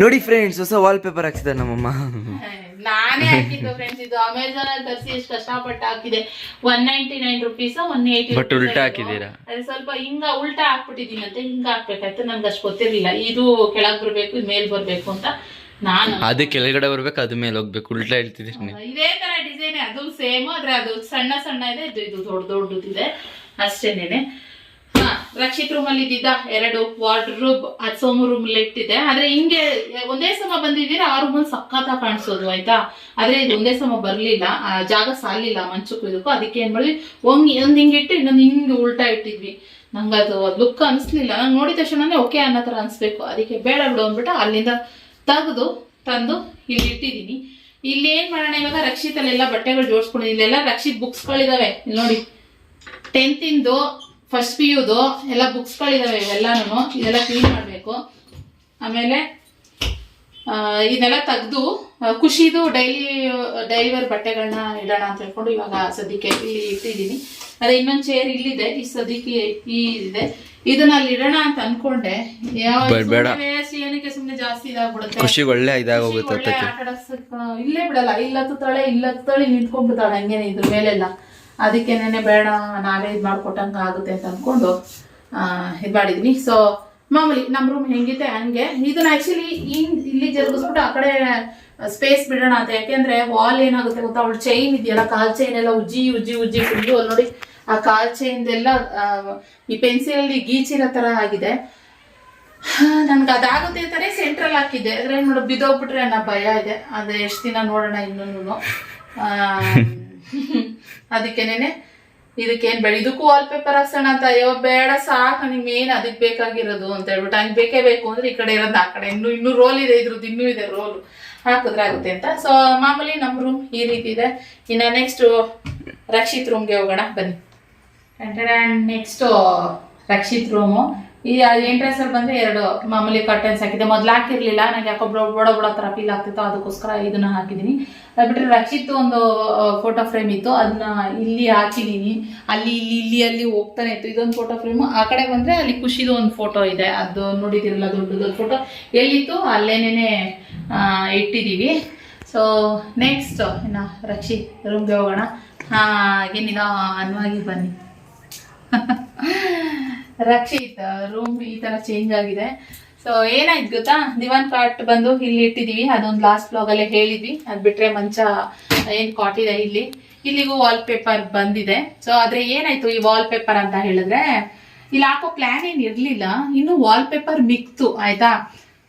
ನೋಡಿ ಫ್ರೆಂಡ್ಸ್ ಹೊಸ ವಾಲ್ ಪೇಪರ್ ಹಾಕ್ಸಿದ ನಮ್ಮಮ್ಮ. (laughs) ನಾನೇ ಹಾಕಿದ್ದು ಫ್ರೆಂಡ್ಸ್ ಇದು ಅಮೆಝಾನ್ ಅಲ್ಲಿ ತರಿಸಿ ಎಷ್ಟು ಕಷ್ಟಪಟ್ಟು ಹಾಕಿದೆ. One ninety nine rupees one eighty But ಉಲ್ಟಾ ಹಾಕಿದ್ದೀರಾ? ಅದು ಸ್ವಲ್ಪ ಹಿಂಗ ಉಲ್ಟಾ ಹಾಕ್ಬಿಟ್ಟಿದೀನಿ ಅಂತ ಹಿಂಗ ಹಾಕ್ಬೇಕಾಯ್ತು. ನನ್ಗೆ ಅಷ್ಟು ಗೊತ್ತಿರಲಿಲ್ಲ. ಇದು ಕೆಳಗ್ ಬರ್ಬೇಕು ಇದು ಮೇಲ್ ಬರ್ಬೇಕು ಅಂತ. ಅದು ಕೆಳಗಡೆ ಬರ್ಬೇಕು ಅದ ಮೇಲೆ ಹೋಗ್ಬೇಕು. ಉಲ್ಟಾ ಹೇಳ್ತಿದ್ದೀನಿ ಇದೇ ತರ ಡಿಸೈನ್ ಅದು ಸೇಮ್ ಆದ್ರೆ ಅದು ಸಣ್ಣ ಸಣ್ಣ ಇದೆ ಇದು ಇದು ದೊಡ್ಡ ದೊಡ್ಡದಿದೆ. ಅಷ್ಟೇನೇನೆ. ರಕ್ಷಿತ್ ರೂಮ್ ಅಲ್ಲಿ ಇದ್ದಿದ್ದ ಎರಡು ವಾರ್ಡ್ರೂಬ್ ಅದು ಸೋಮು ರೂಮ್ ಇಟ್ಟಿದೆ ಆದ್ರೆ ಹಿಂಗೆ ಒಂದೇ ಸಮ ಬಂದಿದ್ದೀರಾ ಆ ರೂಮ್ ಅಲ್ಲಿ ಸಖತ್ತ ಕಾಣಿಸೋದು ಆಯ್ತಾ? ಆದ್ರೆ ಇದು ಒಂದೇ ಸಮ ಬರ್ಲಿಲ್ಲ. ಆ ಜಾಗ ಸಾಲಿಲ್ಲ ಮಂಚಕ್ಕೂ ಇದಕ್ಕೂ. ಅದಕ್ಕೆ ಏನ್ ಮಾಡಿದ್ವಿ? ಒಂದ್ ಒಂದ್ ಹಿಂಗೆ ಇಟ್ಟು ಇನ್ನೊಂದು ಹಿಂಗ್ ಉಲ್ಟಾ ಇಟ್ಟಿದ್ವಿ. ನಂಗೆ ಅದು ಲುಕ್ ಅನ್ಸ್ಲಿಲ್ಲ. ನಂಗೆ ನೋಡಿದ ತಕ್ಷಣನೇ ಓಕೆ ಅನ್ನೋ ತರ ಅನ್ಸ್ಬೇಕು. ಅದಕ್ಕೆ ಬೇಡ ಬಿಡು ಅಂದ್ಬಿಟ್ಟು ಅಲ್ಲಿಂದ ತೆಗೆದು, ತಂದು ಇಲ್ಲಿ ಇಟ್ಟಿದ್ದೀನಿ. ಇಲ್ಲಿ ಏನ್ ಮಾಡೋಣ ಇವಾಗ? ರಕ್ಷಿತಲ್ಲೆಲ್ಲ ಬಟ್ಟೆಗಳು ಜೋಡಿಸ್ಕೊಂಡಿದ್ದೀನಿ. ಇಲ್ಲೆಲ್ಲ ರಕ್ಷಿತ್ ಬುಕ್ಸ್ಗಳಿದ್ದಾವೆ ಇಲ್ಲಿ ನೋಡಿ. ಟೆಂತಿಂದು ಫಸ್ಟ್ ಪಿ ಯುದು ಎಲ್ಲ ಬುಕ್ಸ್ಗಳಿದಾವೆ ಇವೆಲ್ಲನೂ ಇದೆಲ್ಲ ಕ್ಲೀನ್ ಮಾಡಬೇಕು. ಆಮೇಲೆ ಇದೆಲ್ಲ ತೆಗೆದು ಖುಷಿದು ಡೈಲಿ ಡೈಲಿ ವೇರ್ ಬಟ್ಟೆಗಳನ್ನ ಇಡೋಣ ಅಂತ ಹೇಳ್ಕೊಂಡು ಇವಾಗ ಸದ್ಯಕ್ಕೆ ಇಲ್ಲಿ ಇಟ್ಟಿದ್ದೀನಿ. ಅದೇ ಇನ್ನೊಂದು ಚೇರ್ ಇಲ್ಲಿದೆ ಈ ಸದ್ಯಕ್ಕೆ ಈ ಇದೆ. ಇದನ್ನ ಅಲ್ಲಿ ಇಡೋಣ ಅಂತ ಅನ್ಕೊಂಡೆ. ಏನಕ್ಕೆ ಸುಮ್ಮನೆ ಜಾಸ್ತಿ ಇದಾಗ್ಬಿಡುತ್ತೆ? ಒಳ್ಳೆ ಇದಾಗೋಗುತ್ತೆ ಖುಷಿ ಒಳ್ಳೆ ಅದಕ್ಕೆ ಆಡ್ಸಕ್, ಇಲ್ಲೇ ಬಿಡಲ್ಲ. ಇಲ್ಲ ತಳೆ ಇಲ್ಲ ಹತ್ತುತ್ತಾಳೆ ನಿಂತ್ಕೊಂಡ್ಬಿಡ್ತಾಳೆ ಹಂಗೇನೆ ಇದ್ರ ಮೇಲೆಲ್ಲ. ಅದಕ್ಕೆನೇನೇ ಬೇಡ ನಾವೇ ಇದ್ ಮಾಡ್ಕೊಟ್ಟಂಗ ಆಗುತ್ತೆ ಅಂತ ಅನ್ಕೊಂಡು ಇದು ಮಾಡಿದ್ವಿ ಸೊ ಮಾಮೂಲಿ ನಮ್ಮ ರೂಮ್ ಹೆಂಗಿದೆ, ಹಂಗೆ. ಇದನ್ನ ಆಕ್ಚುಲಿ ಇಲ್ಲಿ ಜರುಗಿಸ್ಬಿಟ್ಟು ಆ ಕಡೆ ಸ್ಪೇಸ್ ಬಿಡೋಣ ಅಂತ. ಯಾಕೆಂದ್ರೆ ವಾಲ್ ಏನಾಗುತ್ತೆ ಗೊತ್ತಾ? ಅವಳು ಚೈನ್ ಇದೆಯಲ್ಲ, ಕಾಲ್ ಚೈನ್ ಎಲ್ಲ ಉಜ್ಜಿ ಉಜ್ಜಿ ಉಜ್ಜಿ ಫುಲ್ಲು ನೋಡಿ ಆ ಕಾಲ್ ಚೈನ್ದೆಲ್ಲ ಈ ಪೆನ್ಸಿಲ್ ಅಲ್ಲಿ ಗೀಚಿರೋ ತರ ಆಗಿದೆ. ನನ್ಗೆ ಅದಾಗುತ್ತೆ ಅಂತಾನೆ ಸೆಂಟ್ರಲ್ ಹಾಕಿದ್ದೆ. ಅದ್ರೆ ನೋಡು, ಬಿದ್ದೋಗ್ಬಿಟ್ರೆ ಅನ್ನೋ ಭಯ ಇದೆ. ಅದು ಎಷ್ಟು ದಿನ ನೋಡೋಣ ಇನ್ನೂನು (laughs) ಅದಕ್ಕೇನೆ ಇದಕ್ಕೇನ್ ಬೇಡ. ಇದಕ್ಕೂ ವಾಲ್ ಪೇಪರ್ ಹಾಕ್ಸೋಣ ಅಂತ, ಅಯ್ಯೋ ಬೇಡ ಸಾಕು ನನಗೆ ಮೇನ್ ಅದಕ್ಕೆ ಬೇಕಾಗಿರೋದು ಅಂತ ಹೇಳ್ಬಿಟ್ಟು ಹಂಗೆ ಬೇಕೇ ಬೇಕು ಅಂದ್ರೆ ಈ ಕಡೆ ಇರೋದು ಆ ಕಡೆ. ಇನ್ನು, ಇನ್ನೂ ರೋಲ್ ಇದೆ, ಇದ್ರದ್ದು ಇನ್ನೂ ಇದೆ ರೋಲ್ ಹಾಕಿದ್ರೆ ಆಗುತ್ತೆ ಅಂತ. ಸೊ ಮಾಮೂಲಿ ನಮ್ಮ ರೂಮ್ ಈ ರೀತಿ ಇದೆ. ಇನ್ನ ನೆಕ್ಸ್ಟ್ ರಕ್ಷಿತ್ ರೂಮ್ಗೆ ಹೋಗೋಣ, ಬನ್ನಿ. ನೆಕ್ಸ್ಟ್ ರಕ್ಷಿತ್ ರೂಮು ಈ ಎಂಟ್ರೆನ್ಸ್ ಅಲ್ಲಿ ಬಂದ್ರೆ ಎರಡು ಮಾಮೂಲಿ ಕರ್ಟನ್ಸ್ ಹಾಕಿದೆ. ಮೊದ್ಲು ಹಾಕಿರ್ಲಿಲ್ಲ ನನಗೆ ಯಾಕೋ ಬ್ರೋ ಬಡ ಬಡ ತರ ಫೀಲ್ ಆಗ್ತಿತ್ತು, ಅದಕ್ಕೋಸ್ಕರ ಇದನ್ನ ಹಾಕಿದ್ದೀನಿ ಅದ್ ಬಿಟ್ರೆ ರಕ್ಷಿತ್ ಒಂದು ಫೋಟೋ ಫ್ರೇಮ್ ಇತ್ತು. ಅದನ್ನ ಇಲ್ಲಿ ಹಾಕಿದೀನಿ. ಅಲ್ಲಿ, ಇಲ್ಲಿ ಇಲ್ಲಿ, ಅಲ್ಲಿ ಹೋಗ್ತಾನೆ ಇತ್ತು. ಇದೊಂದು ಫೋಟೋ ಫ್ರೇಮ್ ಆ ಕಡೆ ಬಂದ್ರೆ ಅಲ್ಲಿ ಖುಷಿದು ಒಂದು ಫೋಟೋ ಇದೆ. ಅದು ನೋಡಿದಿರಲ್ಲ ದೊಡ್ಡದೊಂದು ಫೋಟೋ ಎಲ್ಲಿತ್ತು? ಅಲ್ಲೇನೇ ಇಟ್ಟಿದ್ದೀವಿ ಸೊ ನೆಕ್ಸ್ಟ್ ಇನ್ನ ರಕ್ಷಿತ್ ರೂಮ್ಗೆ ಹೋಗೋಣ. ಹಾಗೆ ನಿಧಾನವಾಗಿ ಬನ್ನಿ. (laughs) ರಕ್ಷಿತ್ ರೂಮ್ ಈ ತರ ಚೇಂಜ್ ಆಗಿದೆ. ಸೊ ಏನಾಯ್ತು ಗೊತ್ತಾ? ದಿವಾನ್ ಕಾಟ್ ಬಂದು ಇಲ್ಲಿ ಇಟ್ಟಿದೀವಿ. ಅದೊಂದು ಲಾಸ್ಟ್ ಬ್ಲಾಗ್ ಅಲ್ಲೇ ಹೇಳಿದ್ವಿ. ಅದ್ ಬಿಟ್ರೆ ಮಂಚ ಏನ್ ಕಾಟ್ ಇದೆ ಇಲ್ಲಿ. ಇಲ್ಲಿಗೂ ವಾಲ್ ಪೇಪರ್ ಬಂದಿದೆ. ಸೊ ಆದ್ರೆ ಏನಾಯ್ತು ಈ ವಾಲ್ ಪೇಪರ್ ಅಂತ ಹೇಳಿದ್ರೆ, ಇಲ್ಲಿ ಹಾಕೋ ಪ್ಲಾನ್ ಏನ್ ಇರ್ಲಿಲ್ಲ. ಇನ್ನು ವಾಲ್ ಪೇಪರ್ ಮಿಕ್ತು, ಆಯ್ತಾ?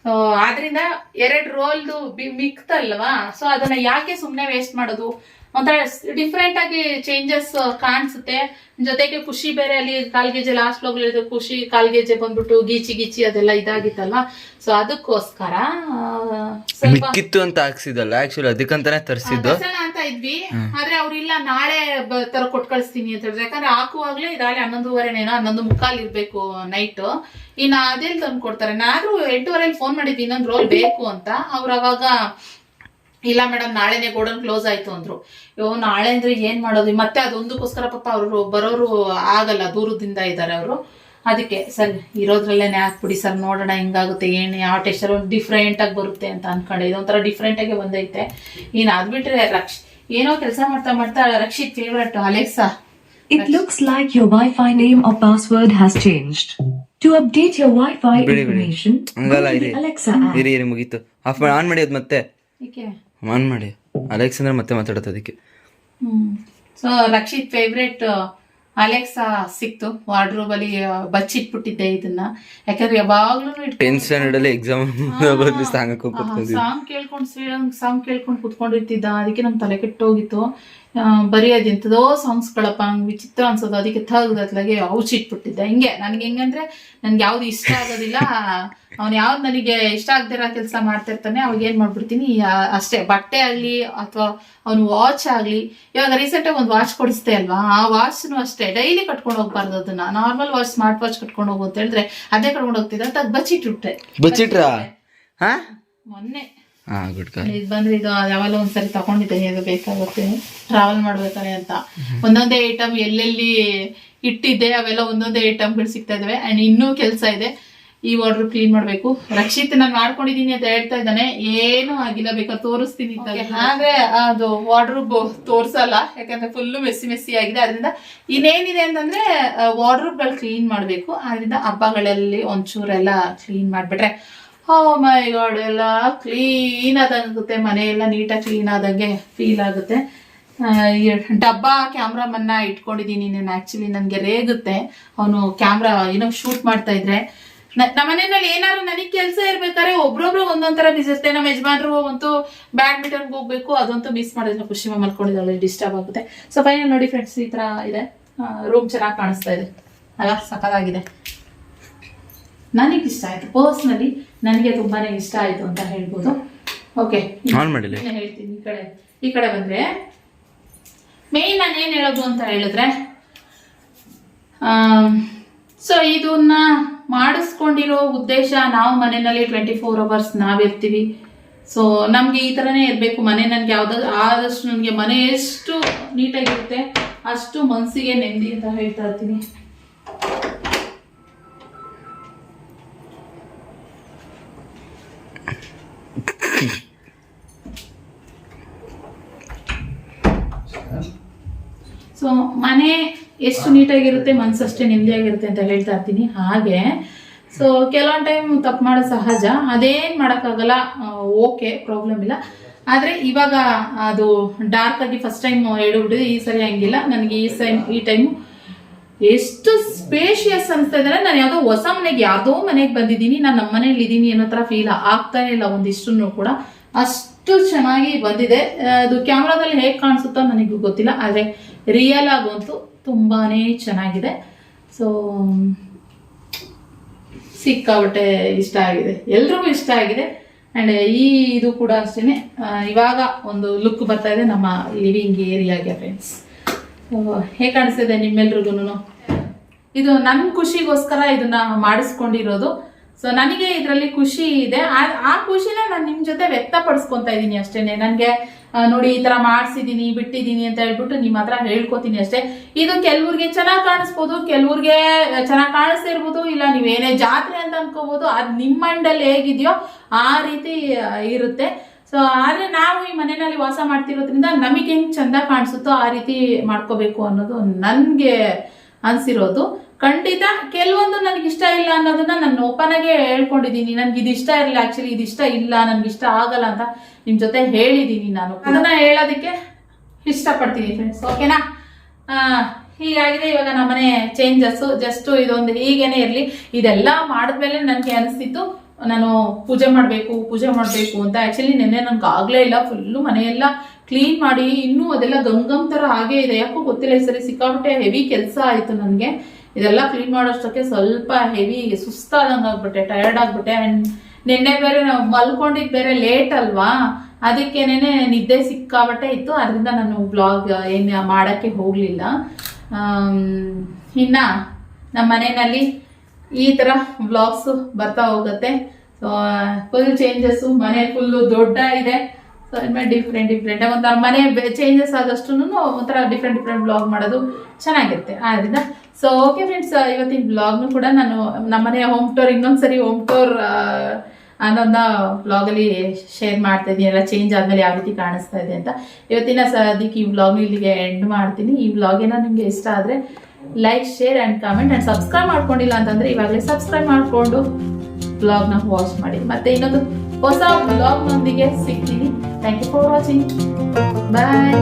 ಸೊ ಆದ್ರಿಂದ ಎರಡ್ ರೋಲ್ದು ಮಿಕ್ತಲ್ವಾ? ಸೊ ಅದನ್ನ ಯಾಕೆ ಸುಮ್ನೆ ವೇಸ್ಟ್ ಮಾಡೋದು? ಒಂಥರ ಡಿಫ್ರೆಂಟ್ ಆಗಿ ಚೇಂಜಸ್ ಕಾಣಿಸುತ್ತೆ. ಜೊತೆಗೆ ಖುಷಿ ಬೇರೆ ಅಲ್ಲಿ ಕಾಲ್ಗೆಜೆ ಲಾಸ್ಟ್ ಹೋಗ್ಲಿದ್ದು ಖುಷಿ ಕಾಲ್ಗೆಜೆ ಬಂದ್ಬಿಟ್ಟು ಗೀಚಿ ಗೀಚಿ ಅದೆಲ್ಲ ಇದಾಗಿತ್ತಲ್ಲ. ಸೊ ಅದಕ್ಕೋಸ್ಕರ ಮಿಕ್ಕಿತ್ತು ಅಂತ ಹಾಕ್ಸಿದಲ್ಲ ಆಕ್ಚುಲಿ ಅದಕ್ಕಂತಾನೆ ತರಿಸಿದ್ದು. ಅಂತ ಇದ್ವಿ. ಆದ್ರೆ ಅವ್ರಿಲ್ಲ ನಾಳೆ ತರ ಕೊಟ್ ಕಳಿಸ್ತೀನಿ ಅಂತ ಹೇಳಿದ್ರು. ಯಾಕಂದ್ರೆ ಹಾಕುವಾಗ್ಲೇ ಇದಾಗಲೇ ಹನ್ನೊಂದುವರೆನೇನೋ ಹನ್ನೊಂದು ಮುಕ್ಕಾಲ್ ಇರ್ಬೇಕು ನೈಟ್ ಇನ್ನ ಅದೆಲ್ಲಿ ತಂದು ಕೊಡ್ತಾರೆ ನಾದ್ರು ಎಂಟೂವರೆಲಿ ಫೋನ್ ಮಾಡಿದ್ವಿ ಇನ್ನೊಂದು ರೋಲ್ ಬೇಕು ಅಂತ. ಅವ್ರು ಅವಾಗ ಇಲ್ಲ ಮೇಡಮ್ ನಾಳೆನೇ ಗೋಡನ್ ಕ್ಲೋಸ್ ಆಯ್ತು ಅಂದ್ರು. ಯೋ ನಾಳೆ ಅಂದ್ರೆ ಏನ್ ಮಾಡೋದು? ಮತ್ತೆ ಅದೊಂದಕ್ಕೋಸ್ಕರ ಪಾಪ ಅವರು ಬರೋರು ಆಗಲ್ಲ ದೂರದಿಂದ ಇದ್ದಾರೆ ಅವರು. ಅದಕ್ಕೆ ಸರ್ ಇರೋದ್ರಲ್ಲೇನೆ ಹಾಕ್ಬಿಡಿ ಸರ್ ನೋಡೋಣ ಹೆಂಗಾಗುತ್ತೆ ಏನ್ ಯಾವ ಟೆಸ್ಟರ್ ಒಂದು ಡಿಫ್ರೆಂಟ್ ಆಗಿ ಬರುತ್ತೆ ಅಂತ ಅನ್ಕೊಂಡೆ. ಇದೊಂಥರ ಡಿಫ್ರೆಂಟ್ ಆಗಿ ಬಂದೈತೆ. ಇನ್ನು ಅದ್ಬಿಟ್ರೆ ರಕ್ಷ ಏನೋ ಕೆಲಸ ಮಾಡ್ತಾ ಮಾಡ್ತಾ Rakshit favourite Alexa It looks like your Wi-Fi name or password has changed. To update your Wi-Fi information, ಹಂಗಲ್ಲ go to ಇರಿ. The Alexa app. ಇರಿ ಇರಿ ಮುಗೀತು. ಆಫ್ ಮಾಡಿ ಆನ್ ಮಾಡಿ ಅದು ಮತ್ತೆ. ಆನ್ ಮಾಡಿ. ಅಲೆಕ್ಸ್ ಅಂದ್ರೆ ಮತ್ತೆ ಮಾತಾಡುತ್ತೆ ಅದಕ್ಕೆ. ಸೊ ರಕ್ಷಿತ್ ಫೇವ್ರೇಟ್ ಅಲೆಕ್ಸಾ ಸಿಕ್ತು. ವಾರ್ಡ್ರೋಬ್ ಅಲ್ಲಿ ಬಚ್ಚಿಟ್ಬಿಟ್ಟಿದ್ದೆ ಇದನ್ನ. ಯಾಕಂದ್ರೆ ಯಾವಾಗ್ಲೂ ಟೆಂತ್ ಸ್ಟ್ಯಾಂಡರ್ಡ್ ಅಲ್ಲಿ ಎಕ್ಸಾಮ್ (laughs) (laughs) ಸಾಂಗ್ ಕೇಳ್ಕೊಂಡು ಸಾಂಗ್ ಕೇಳ್ಕೊಂಡು ಕುತ್ಕೊಂಡಿರ್ತಿದ್ದ. ಅದಕ್ಕೆ ನಮ್ ತಲೆ ಕೆಟ್ಟೋಗಿತ್ತು. ಆ, ಬರೀ ಅದೆಂಥದೋ ಸಾಂಗ್ಸ್ಗಳಪ್ಪ ನಂಗೆ ವಿಚಿತ್ರ ಅನ್ಸೋದು. ಅದಕ್ಕೆ ತಗ್ದತ್ಲಾಗೆ ಅತ್ಲಾಗೆ ಔಚ್ ಇಟ್ಬಿಟ್ಟಿದ್ದೆ. ಹಿಂಗೆ ನನ್ಗೆ ಹೆಂಗಂದ್ರೆ ನನ್ಗೆ ಯಾವ್ದು ಇಷ್ಟ ಆಗೋದಿಲ್ಲ. ಅವ್ನು ಯಾವ್ದು ನನಗೆ ಇಷ್ಟ ಆಗದಿರೋ ಕೆಲಸ ಮಾಡ್ತಿರ್ತಾನೆ ಅವಾಗ ಏನ್ ಮಾಡ್ಬಿಡ್ತೀನಿ? ಅಷ್ಟೇ. ಬಟ್ಟೆ ಆಗ್ಲಿ ಅಥವಾ ಅವ್ನು ವಾಚ್ ಆಗ್ಲಿ. ಇವಾಗ ರೀಸೆಂಟ್ ಆಗಿ ಒಂದು ವಾಚ್ ಕೊಡಿಸ್ತೆ ಅಲ್ವಾ? ಆ ವಾಚ್ನು ಅಷ್ಟೇ. ಡೈಲಿ ಕಟ್ಕೊಂಡು ಹೋಗ್ಬಾರ್ದು ಅದನ್ನ. ನಾರ್ಮಲ್ ವಾಚ್ ಸ್ಮಾರ್ಟ್ ವಾಚ್ ಕಟ್ಕೊಂಡು ಹೋಗು ಅಂತ ಹೇಳಿದ್ರೆ ಅದೇ ಕಟ್ಕೊಂಡು ಹೋಗ್ತಿದ್ರೆ ಅಂತ ಅದ್ ಬಚ್ಚಿಟ್ಬಿಟ್ಟೆ. ಬಚ್ಚಿಟ್ರ? ಹಾ? ಮೊನ್ನೆ. ಗುಡ್ ಕಾಲ್ ಇದು ಬಂದ್ರೆ ಇದು ಯಾವಾಗಲೂ ಒಂದ್ಸರಿ ತಗೊಂಡಿದ್ದೆ ಅದು ಬೇಕಾಗುತ್ತೆ. ಟ್ರಾವೆಲ್ ಮಾಡ್ಬೇಕಾರೆ ಅಂತ. ಒಂದೊಂದೇ ಐಟಮ್ ಎಲ್ಲೆಲ್ಲಿ ಇಟ್ಟಿದ್ದೆ ಅವೆಲ್ಲ ಒಂದೊಂದೇ ಐಟಮ್ಗಳು ಸಿಗ್ತಾ ಇದಾವೆ. ಅಂಡ್ ಇನ್ನೂ ಕೆಲಸ ಇದೆ. ಈ ವಾರ್ಡ್ರು ಕ್ಲೀನ್ ಮಾಡ್ಬೇಕು. ರಕ್ಷಿತ್ ನಾನು ಮಾಡ್ಕೊಂಡಿದೀನಿ ಅಂತ ಹೇಳ್ತಾ ಇದ್ದಾನೆ. ಏನು ಆಗಿಲ್ಲ ಬೇಕಾ ತೋರಿಸ್ತೀನಿ ಅಂತ. ಆದ್ರೆ ಅದು ವಾರ್ಡ್ರೂಬ್ ತೋರ್ಸಲ್ಲ. ಯಾಕಂದ್ರೆ ಫುಲ್ಲು ಮೆಸ್ಸಿ ಮೆಸ್ಸಿ ಆಗಿದೆ. ಅದರಿಂದ ಇನ್ನೇನಿದೆ ಅಂತಂದ್ರೆ ವಾರ್ಡ್ರೂಬ್ಗಳು ಕ್ಲೀನ್ ಮಾಡ್ಬೇಕು. ಅದರಿಂದ ಹಬ್ಬಗಳಲ್ಲಿ ಒಂಚೂರೆಲ್ಲ ಕ್ಲೀನ್ ಮಾಡ್ಬಿಟ್ರೆ ಮೈ ಗಾಡ್ ಎಲ್ಲ ಕ್ಲೀನ್ ಆದಂಗುತ್ತೆ ಮನೆ ಎಲ್ಲ ನೀಟಾಗಿ ಕ್ಲೀನ್ ಆದಂಗೆ ಫೀಲ್ ಆಗುತ್ತೆ. ಡಬ್ಬ ಕ್ಯಾಮ್ರಾಮನ್ನ ಇಟ್ಕೊಂಡಿದ್ದೀನಿ ನಾನು ಆ್ಯಕ್ಚುಲಿ ನನಗೆ ರೇಗುತ್ತೆ. ಅವನು ಕ್ಯಾಮ್ರಾ ಏನೋ ಶೂಟ್ ಮಾಡ್ತಾ ಇದ್ರೆ. ನಮ್ಮ ಮನೆಯಲ್ಲಿ ಏನಾದ್ರು ನನಗೆ ಕೆಲಸ ಇರ್ಬೇಕಾದ್ರೆ ಒಬ್ರೊಬ್ರು ಒಂದೊಂದರ ಬಿಸಿ ಇರುತ್ತೆ ನಮ್ಮ ಯಜಮಾನ್ರು ಅಂತೂ ಬ್ಯಾಡ್ಮಿಂಟನ್ಗೆ ಹೋಗ್ಬೇಕು, ಅದಂತೂ ಮಿಸ್ ಮಾಡಿದ್ರೆ. ಖುಷಿ ಮಲ್ಕೊಂಡಿದ್ದಾಳೆ ಡಿಸ್ಟರ್ಬ್ ಆಗುತ್ತೆ. ಸೊ ಫೈನಲ್ ನೋಡಿ ಫ್ರೆಂಡ್ಸ್ ಈ ತರ ಇದೆ. ರೂಮ್ ಚೆನ್ನಾಗಿ ಕಾಣಿಸ್ತಾ ಇದೆ. ಅಲ್ಲ, ಸಖತ್ತಾಗಿದೆ. ನನಗೆ ಇಷ್ಟ ಆಯ್ತು ಪರ್ಸ್ನಲಿ ನನಗೆ ತುಂಬಾ ಇಷ್ಟ ಆಯ್ತು ಅಂತ ಹೇಳ್ಬೋದು. ಓಕೆ ಹೇಳ್ತೀನಿ ಈ ಕಡೆ ಈ ಕಡೆ ಬಂದ್ರೆ. ಮೇನ್ ನಾನು ಏನು ಹೇಳೋದು ಅಂತ ಹೇಳಿದ್ರೆ ಸೊ ಇದನ್ನ ಮಾಡಿಸ್ಕೊಂಡಿರೋ ಉದ್ದೇಶ ನಾವು ಮನೆಯಲ್ಲಿ ಟ್ವೆಂಟಿ ಫೋರ್ ಅವರ್ಸ್ ನಾವಿರ್ತೀವಿ ಸೊ ನಮಗೆ ಈ ಥರನೇ ಇರಬೇಕು ಮನೆ ನನಗೆ ಯಾವುದಾದ್ರು ಆದಷ್ಟು ನನಗೆ ಮನೆ ಎಷ್ಟು ನೀಟಾಗಿರುತ್ತೆ ಅಷ್ಟು ಮನಸ್ಸಿಗೆ ನೆಮ್ಮದಿ ಅಂತ ಹೇಳ್ತಾ ಇರ್ತೀನಿ. ಮನೆ ಎಷ್ಟು ನೀಟಾಗಿರುತ್ತೆ ಮನ್ಸಷ್ಟೇ ನೆಮ್ಮದಿಯಾಗಿರುತ್ತೆ ಅಂತ ಹೇಳ್ತಾ ಇರ್ತೀನಿ. ಹಾಗೆ ಸೊ ಕೆಲವೊಂದು ಟೈಮ್ ತಪ್ಪು ಮಾಡೋ ಸಹಜ. ಅದೇನು ಮಾಡೋಕ್ಕಾಗಲ್ಲ ಓಕೆ ಪ್ರಾಬ್ಲಮ್ ಇಲ್ಲ. ಆದರೆ ಇವಾಗ ಅದು ಡಾರ್ಕ್ ಆಗಿ ಫಸ್ಟ್ ಟೈಮ್ ಹೇಳಿಬಿಟ್ಟಿದೆ, ಈ ಸರಿ ಹಂಗಿಲ್ಲ. ನನಗೆ ಈ ಸೈಮ್ ಈ ಟೈಮು ಎಷ್ಟು ಸ್ಪೇಷಿಯಸ್ ಅನಿಸ್ತಾ ಇದ್ದಾರೆ ನಾನು ಯಾವುದೋ ಹೊಸ ಮನೆಗೆ, ಯಾವುದೋ ಮನೆಗೆ ಬಂದಿದ್ದೀನಿ. ನಾನು ನಮ್ಮ ಮನೇಲಿ ಇದ್ದೀನಿ ಅನ್ನೋ ಥರ ಫೀಲ್ ಆಗ್ತಾ ಇಲ್ಲ ಒಂದಿಷ್ಟು ಕೂಡ. ಅಷ್ಟು ಚೆನ್ನಾಗಿ ಬಂದಿದೆ. ಅದು ಕ್ಯಾಮ್ರಾದಲ್ಲಿ ಹೇಗೆ ಕಾಣಿಸುತ್ತೋ ನನಗೂ ಗೊತ್ತಿಲ್ಲ. ಆದರೆ ರಿಯಲ್ ಆಗಂತೂ ತುಂಬಾ ಚೆನ್ನಾಗಿದೆ. ಸೊ ಸಿಕ್ಕಾಬಟ್ಟೆ ಇಷ್ಟ ಆಗಿದೆ. ಎಲ್ರಿಗೂ ಇಷ್ಟ ಆಗಿದೆ. ಆ್ಯಂಡ್ ಈ ಇದು ಕೂಡ ಅಷ್ಟೇ ಇವಾಗ ಒಂದು ಲುಕ್ ಬರ್ತಾ ಇದೆ ನಮ್ಮ ಲಿವಿಂಗ್ ಏರಿಯಾಗೆ ಫ್ರೆಂಡ್ಸ್ ಹೇಗೆ ಕಾಣಿಸ್ತಿದೆ ನಿಮ್ಮೆಲ್ರಿಗೂ ಇದು ನನ್ನ ಖುಷಿಗೋಸ್ಕರ ಇದನ್ನ ಮಾಡಿಸ್ಕೊಂಡಿರೋದು. ಸೊ ನನಗೆ ಇದರಲ್ಲಿ ಖುಷಿ ಇದೆ. ಆ- ಖುಷಿನ ನಾನು ನಿಮ್ಮ ಜೊತೆ ವ್ಯಕ್ತಪಡಿಸ್ಕೊತಾ ಇದ್ದೀನಿ ಅಷ್ಟೇನೆ. ನನಗೆ ನೋಡಿ, ಈ ತರ ಮಾಡಿಸಿದೀನಿ ಬಿಟ್ಟಿದ್ದೀನಿ ಅಂತ ಹೇಳ್ಬಿಟ್ಟು ನಿಮ್ಮ ಹತ್ರ ಹೇಳ್ಕೊತೀನಿ ಅಷ್ಟೇ. ಇದು ಕೆಲವ್ರಿಗೆ ಚೆನ್ನಾಗಿ ಕಾಣಿಸ್ಬೋದು, ಕೆಲವ್ರಿಗೆ ಚೆನ್ನಾಗಿ ಕಾಣಿಸ್ತಿರ್ಬೋದು ಇಲ್ಲ ನೀವೇನೇ ಜಾತ್ರೆ ಅಂತ ಅನ್ಕೋಬಹುದು ಅದು ನಿಮ್ಮ ಮೈಂಡಲ್ಲಿ ಹೇಗಿದೆಯೋ ಆ ರೀತಿ ಇರುತ್ತೆ. ಸೊ ಆದ್ರೆ ನಾವು ಈ ಮನೆಯಲ್ಲಿ ವಾಸ ಮಾಡ್ತಿರೋದ್ರಿಂದ ನಮಗೆ ಹೆಂಗ್ ಚಂದ ಕಾಣಿಸುತ್ತೋ ಆ ರೀತಿ ಮಾಡ್ಕೋಬೇಕು ಅನ್ನೋದು ನನ್ಗೆ ಅನ್ಸಿರೋದು. ಖಂಡಿತ ಕೆಲವೊಂದು ನನಗೆ ಇಷ್ಟ ಇಲ್ಲ ಅನ್ನೋದನ್ನ ನಾನು ಓಪನ್ ಆಗಿ ಹೇಳ್ಕೊಂಡಿದ್ದೀನಿ ನನ್ಗೆ ಇದು ಇರಲಿಲ್ಲ ಆಕ್ಚುಲಿ ಇದು ಇಷ್ಟ ಇಲ್ಲ, ನನ್ಗೆ ಇಷ್ಟ ಆಗಲ್ಲ ಅಂತ. ನಿಮ್ ಜೊತೆ ಹೇಳಿದ್ದೀನಿ ನಾನು. ಅದನ್ನ ಹೇಳೋದಕ್ಕೆ ಇಷ್ಟಪಡ್ತೀನಿ ಫ್ರೆಂಡ್ಸ್ ಓಕೆನಾ ಹೀಗಾಗಿದೆ ಇವಾಗ ನಮ್ಮನೆ ಚೇಂಜಸ್ಸು ಜಸ್ಟ್ ಇದೊಂದು ಹೀಗೇನೆ ಇರಲಿ. ಇದೆಲ್ಲ ಮಾಡಿದ್ಮೇಲೆ ನನಗೆ ಅನಿಸ್ತಿತ್ತು ನಾನು ಪೂಜೆ ಮಾಡಬೇಕು ಪೂಜೆ ಮಾಡಬೇಕು ಅಂತ. ಆ್ಯಕ್ಚುಲಿ ನಿನ್ನೆ ನನಗೆ ಆಗಲೇ ಇಲ್ಲ ಫುಲ್ಲು ಮನೆಯೆಲ್ಲ ಕ್ಲೀನ್ ಮಾಡಿ ಇನ್ನೂ ಅದೆಲ್ಲ ಗಂಗಮ್ ಥರ ಹಾಗೆ ಇದೆ. ಯಾಕೋ ಗೊತ್ತಿಲ್ಲ ಈ ಸರಿ ಸಿಕ್ಕಾಬಿಟ್ಟೆ ಹೆವಿ ಕೆಲಸ ಆಯಿತು ನನಗೆ. ಇದೆಲ್ಲ ಕ್ಲೀನ್ ಮಾಡೋಷ್ಟಕ್ಕೆ ಸ್ವಲ್ಪ ಹೆವಿ ಸುಸ್ತಾದಂಗೆ ಆಗ್ಬಿಟ್ಟೆ ಟಯರ್ಡ್ ಆಗ್ಬಿಟ್ಟೆ. ಆ್ಯಂಡ್ ನಿನ್ನೆ ಬೇರೆ ನಾವು ಮಲ್ಕೊಂಡಿದ್ದು ಬೇರೆ ಲೇಟ್ ಅಲ್ವಾ? ಅದಕ್ಕೇನೆ ನಿದ್ದೆ ಸಿಕ್ಕಾಬಟ್ಟೆ ಇತ್ತು. ಅದರಿಂದ ನಾನು ಬ್ಲಾಗ್ ಏನು ಮಾಡೋಕ್ಕೆ ಹೋಗಲಿಲ್ಲ. ಇನ್ನು ನಮ್ಮ ಮನೆಯಲ್ಲಿ ಈ ಥರ ಬ್ಲಾಗ್ಸು ಬರ್ತಾ ಹೋಗುತ್ತೆ. ಸೊ ಫುಲ್ ಚೇಂಜಸ್ಸು ಮನೆ ಫುಲ್ಲು ದೊಡ್ಡ ಇದೆ ಸೊ ಡಿಫ್ರೆಂಟ್ ಡಿಫ್ರೆಂಟ್ ಒಂಥರ ಮನೆ ಚೇಂಜಸ್ ಆದಷ್ಟು ಒಂಥರ ಡಿಫ್ರೆಂಟ್ ಡಿಫ್ರೆಂಟ್ ಬ್ಲಾಗ್ ಮಾಡೋದು ಚೆನ್ನಾಗಿರುತ್ತೆ. ಆದ್ರಿಂದ ಸೊ ಓಕೆ ಫ್ರೆಂಡ್ಸ್ ಇವತ್ತಿನ ಬ್ಲಾಗ್ನು ಕೂಡ ನಾನು ನಮ್ಮನೆ ಹೋಮ್ ಟೂರ್ ಇನ್ನೊಂದ್ಸರಿ ಹೋಮ್ ಟೂರ್ ಅನ್ನೋದನ್ನ ಬ್ಲಾಗಲ್ಲಿ ಶೇರ್ ಮಾಡ್ತಾ ಇದ್ದೀನಿ ಎಲ್ಲ ಚೇಂಜ್ ಆದಮೇಲೆ ಯಾವ ರೀತಿ ಕಾಣಿಸ್ತಾ ಇದೆ ಅಂತ. ಇವತ್ತಿನ ಸದ್ಯಕ್ಕೆ ಈ ಬ್ಲಾಗ್ ಇಲ್ಲಿಗೆ ಎಂಡ್ ಮಾಡ್ತೀನಿ. ಈ ಬ್ಲಾಗ್ ಏನೋ ನಿಮಗೆ ಇಷ್ಟ ಆದರೆ like share and comment and subscribe ಮಾಡ್ಕೊಂಡಿಲ್ಲ ಅಂತಂದರೆ ಇವಾಗಲೇ ಸಬ್ಸ್ಕ್ರೈಬ್ ಮಾಡಿಕೊಂಡು ಬ್ಲಾಗ್ನ ವಾಚ್ ಮಾಡಿ. ಮತ್ತೆ ಇನ್ನೊಂದು ಹೊಸ ಬ್ಲಾಗ್ನೊಂದಿಗೆ ಸಿಗ್ತೀನಿ. Thank you for watching bye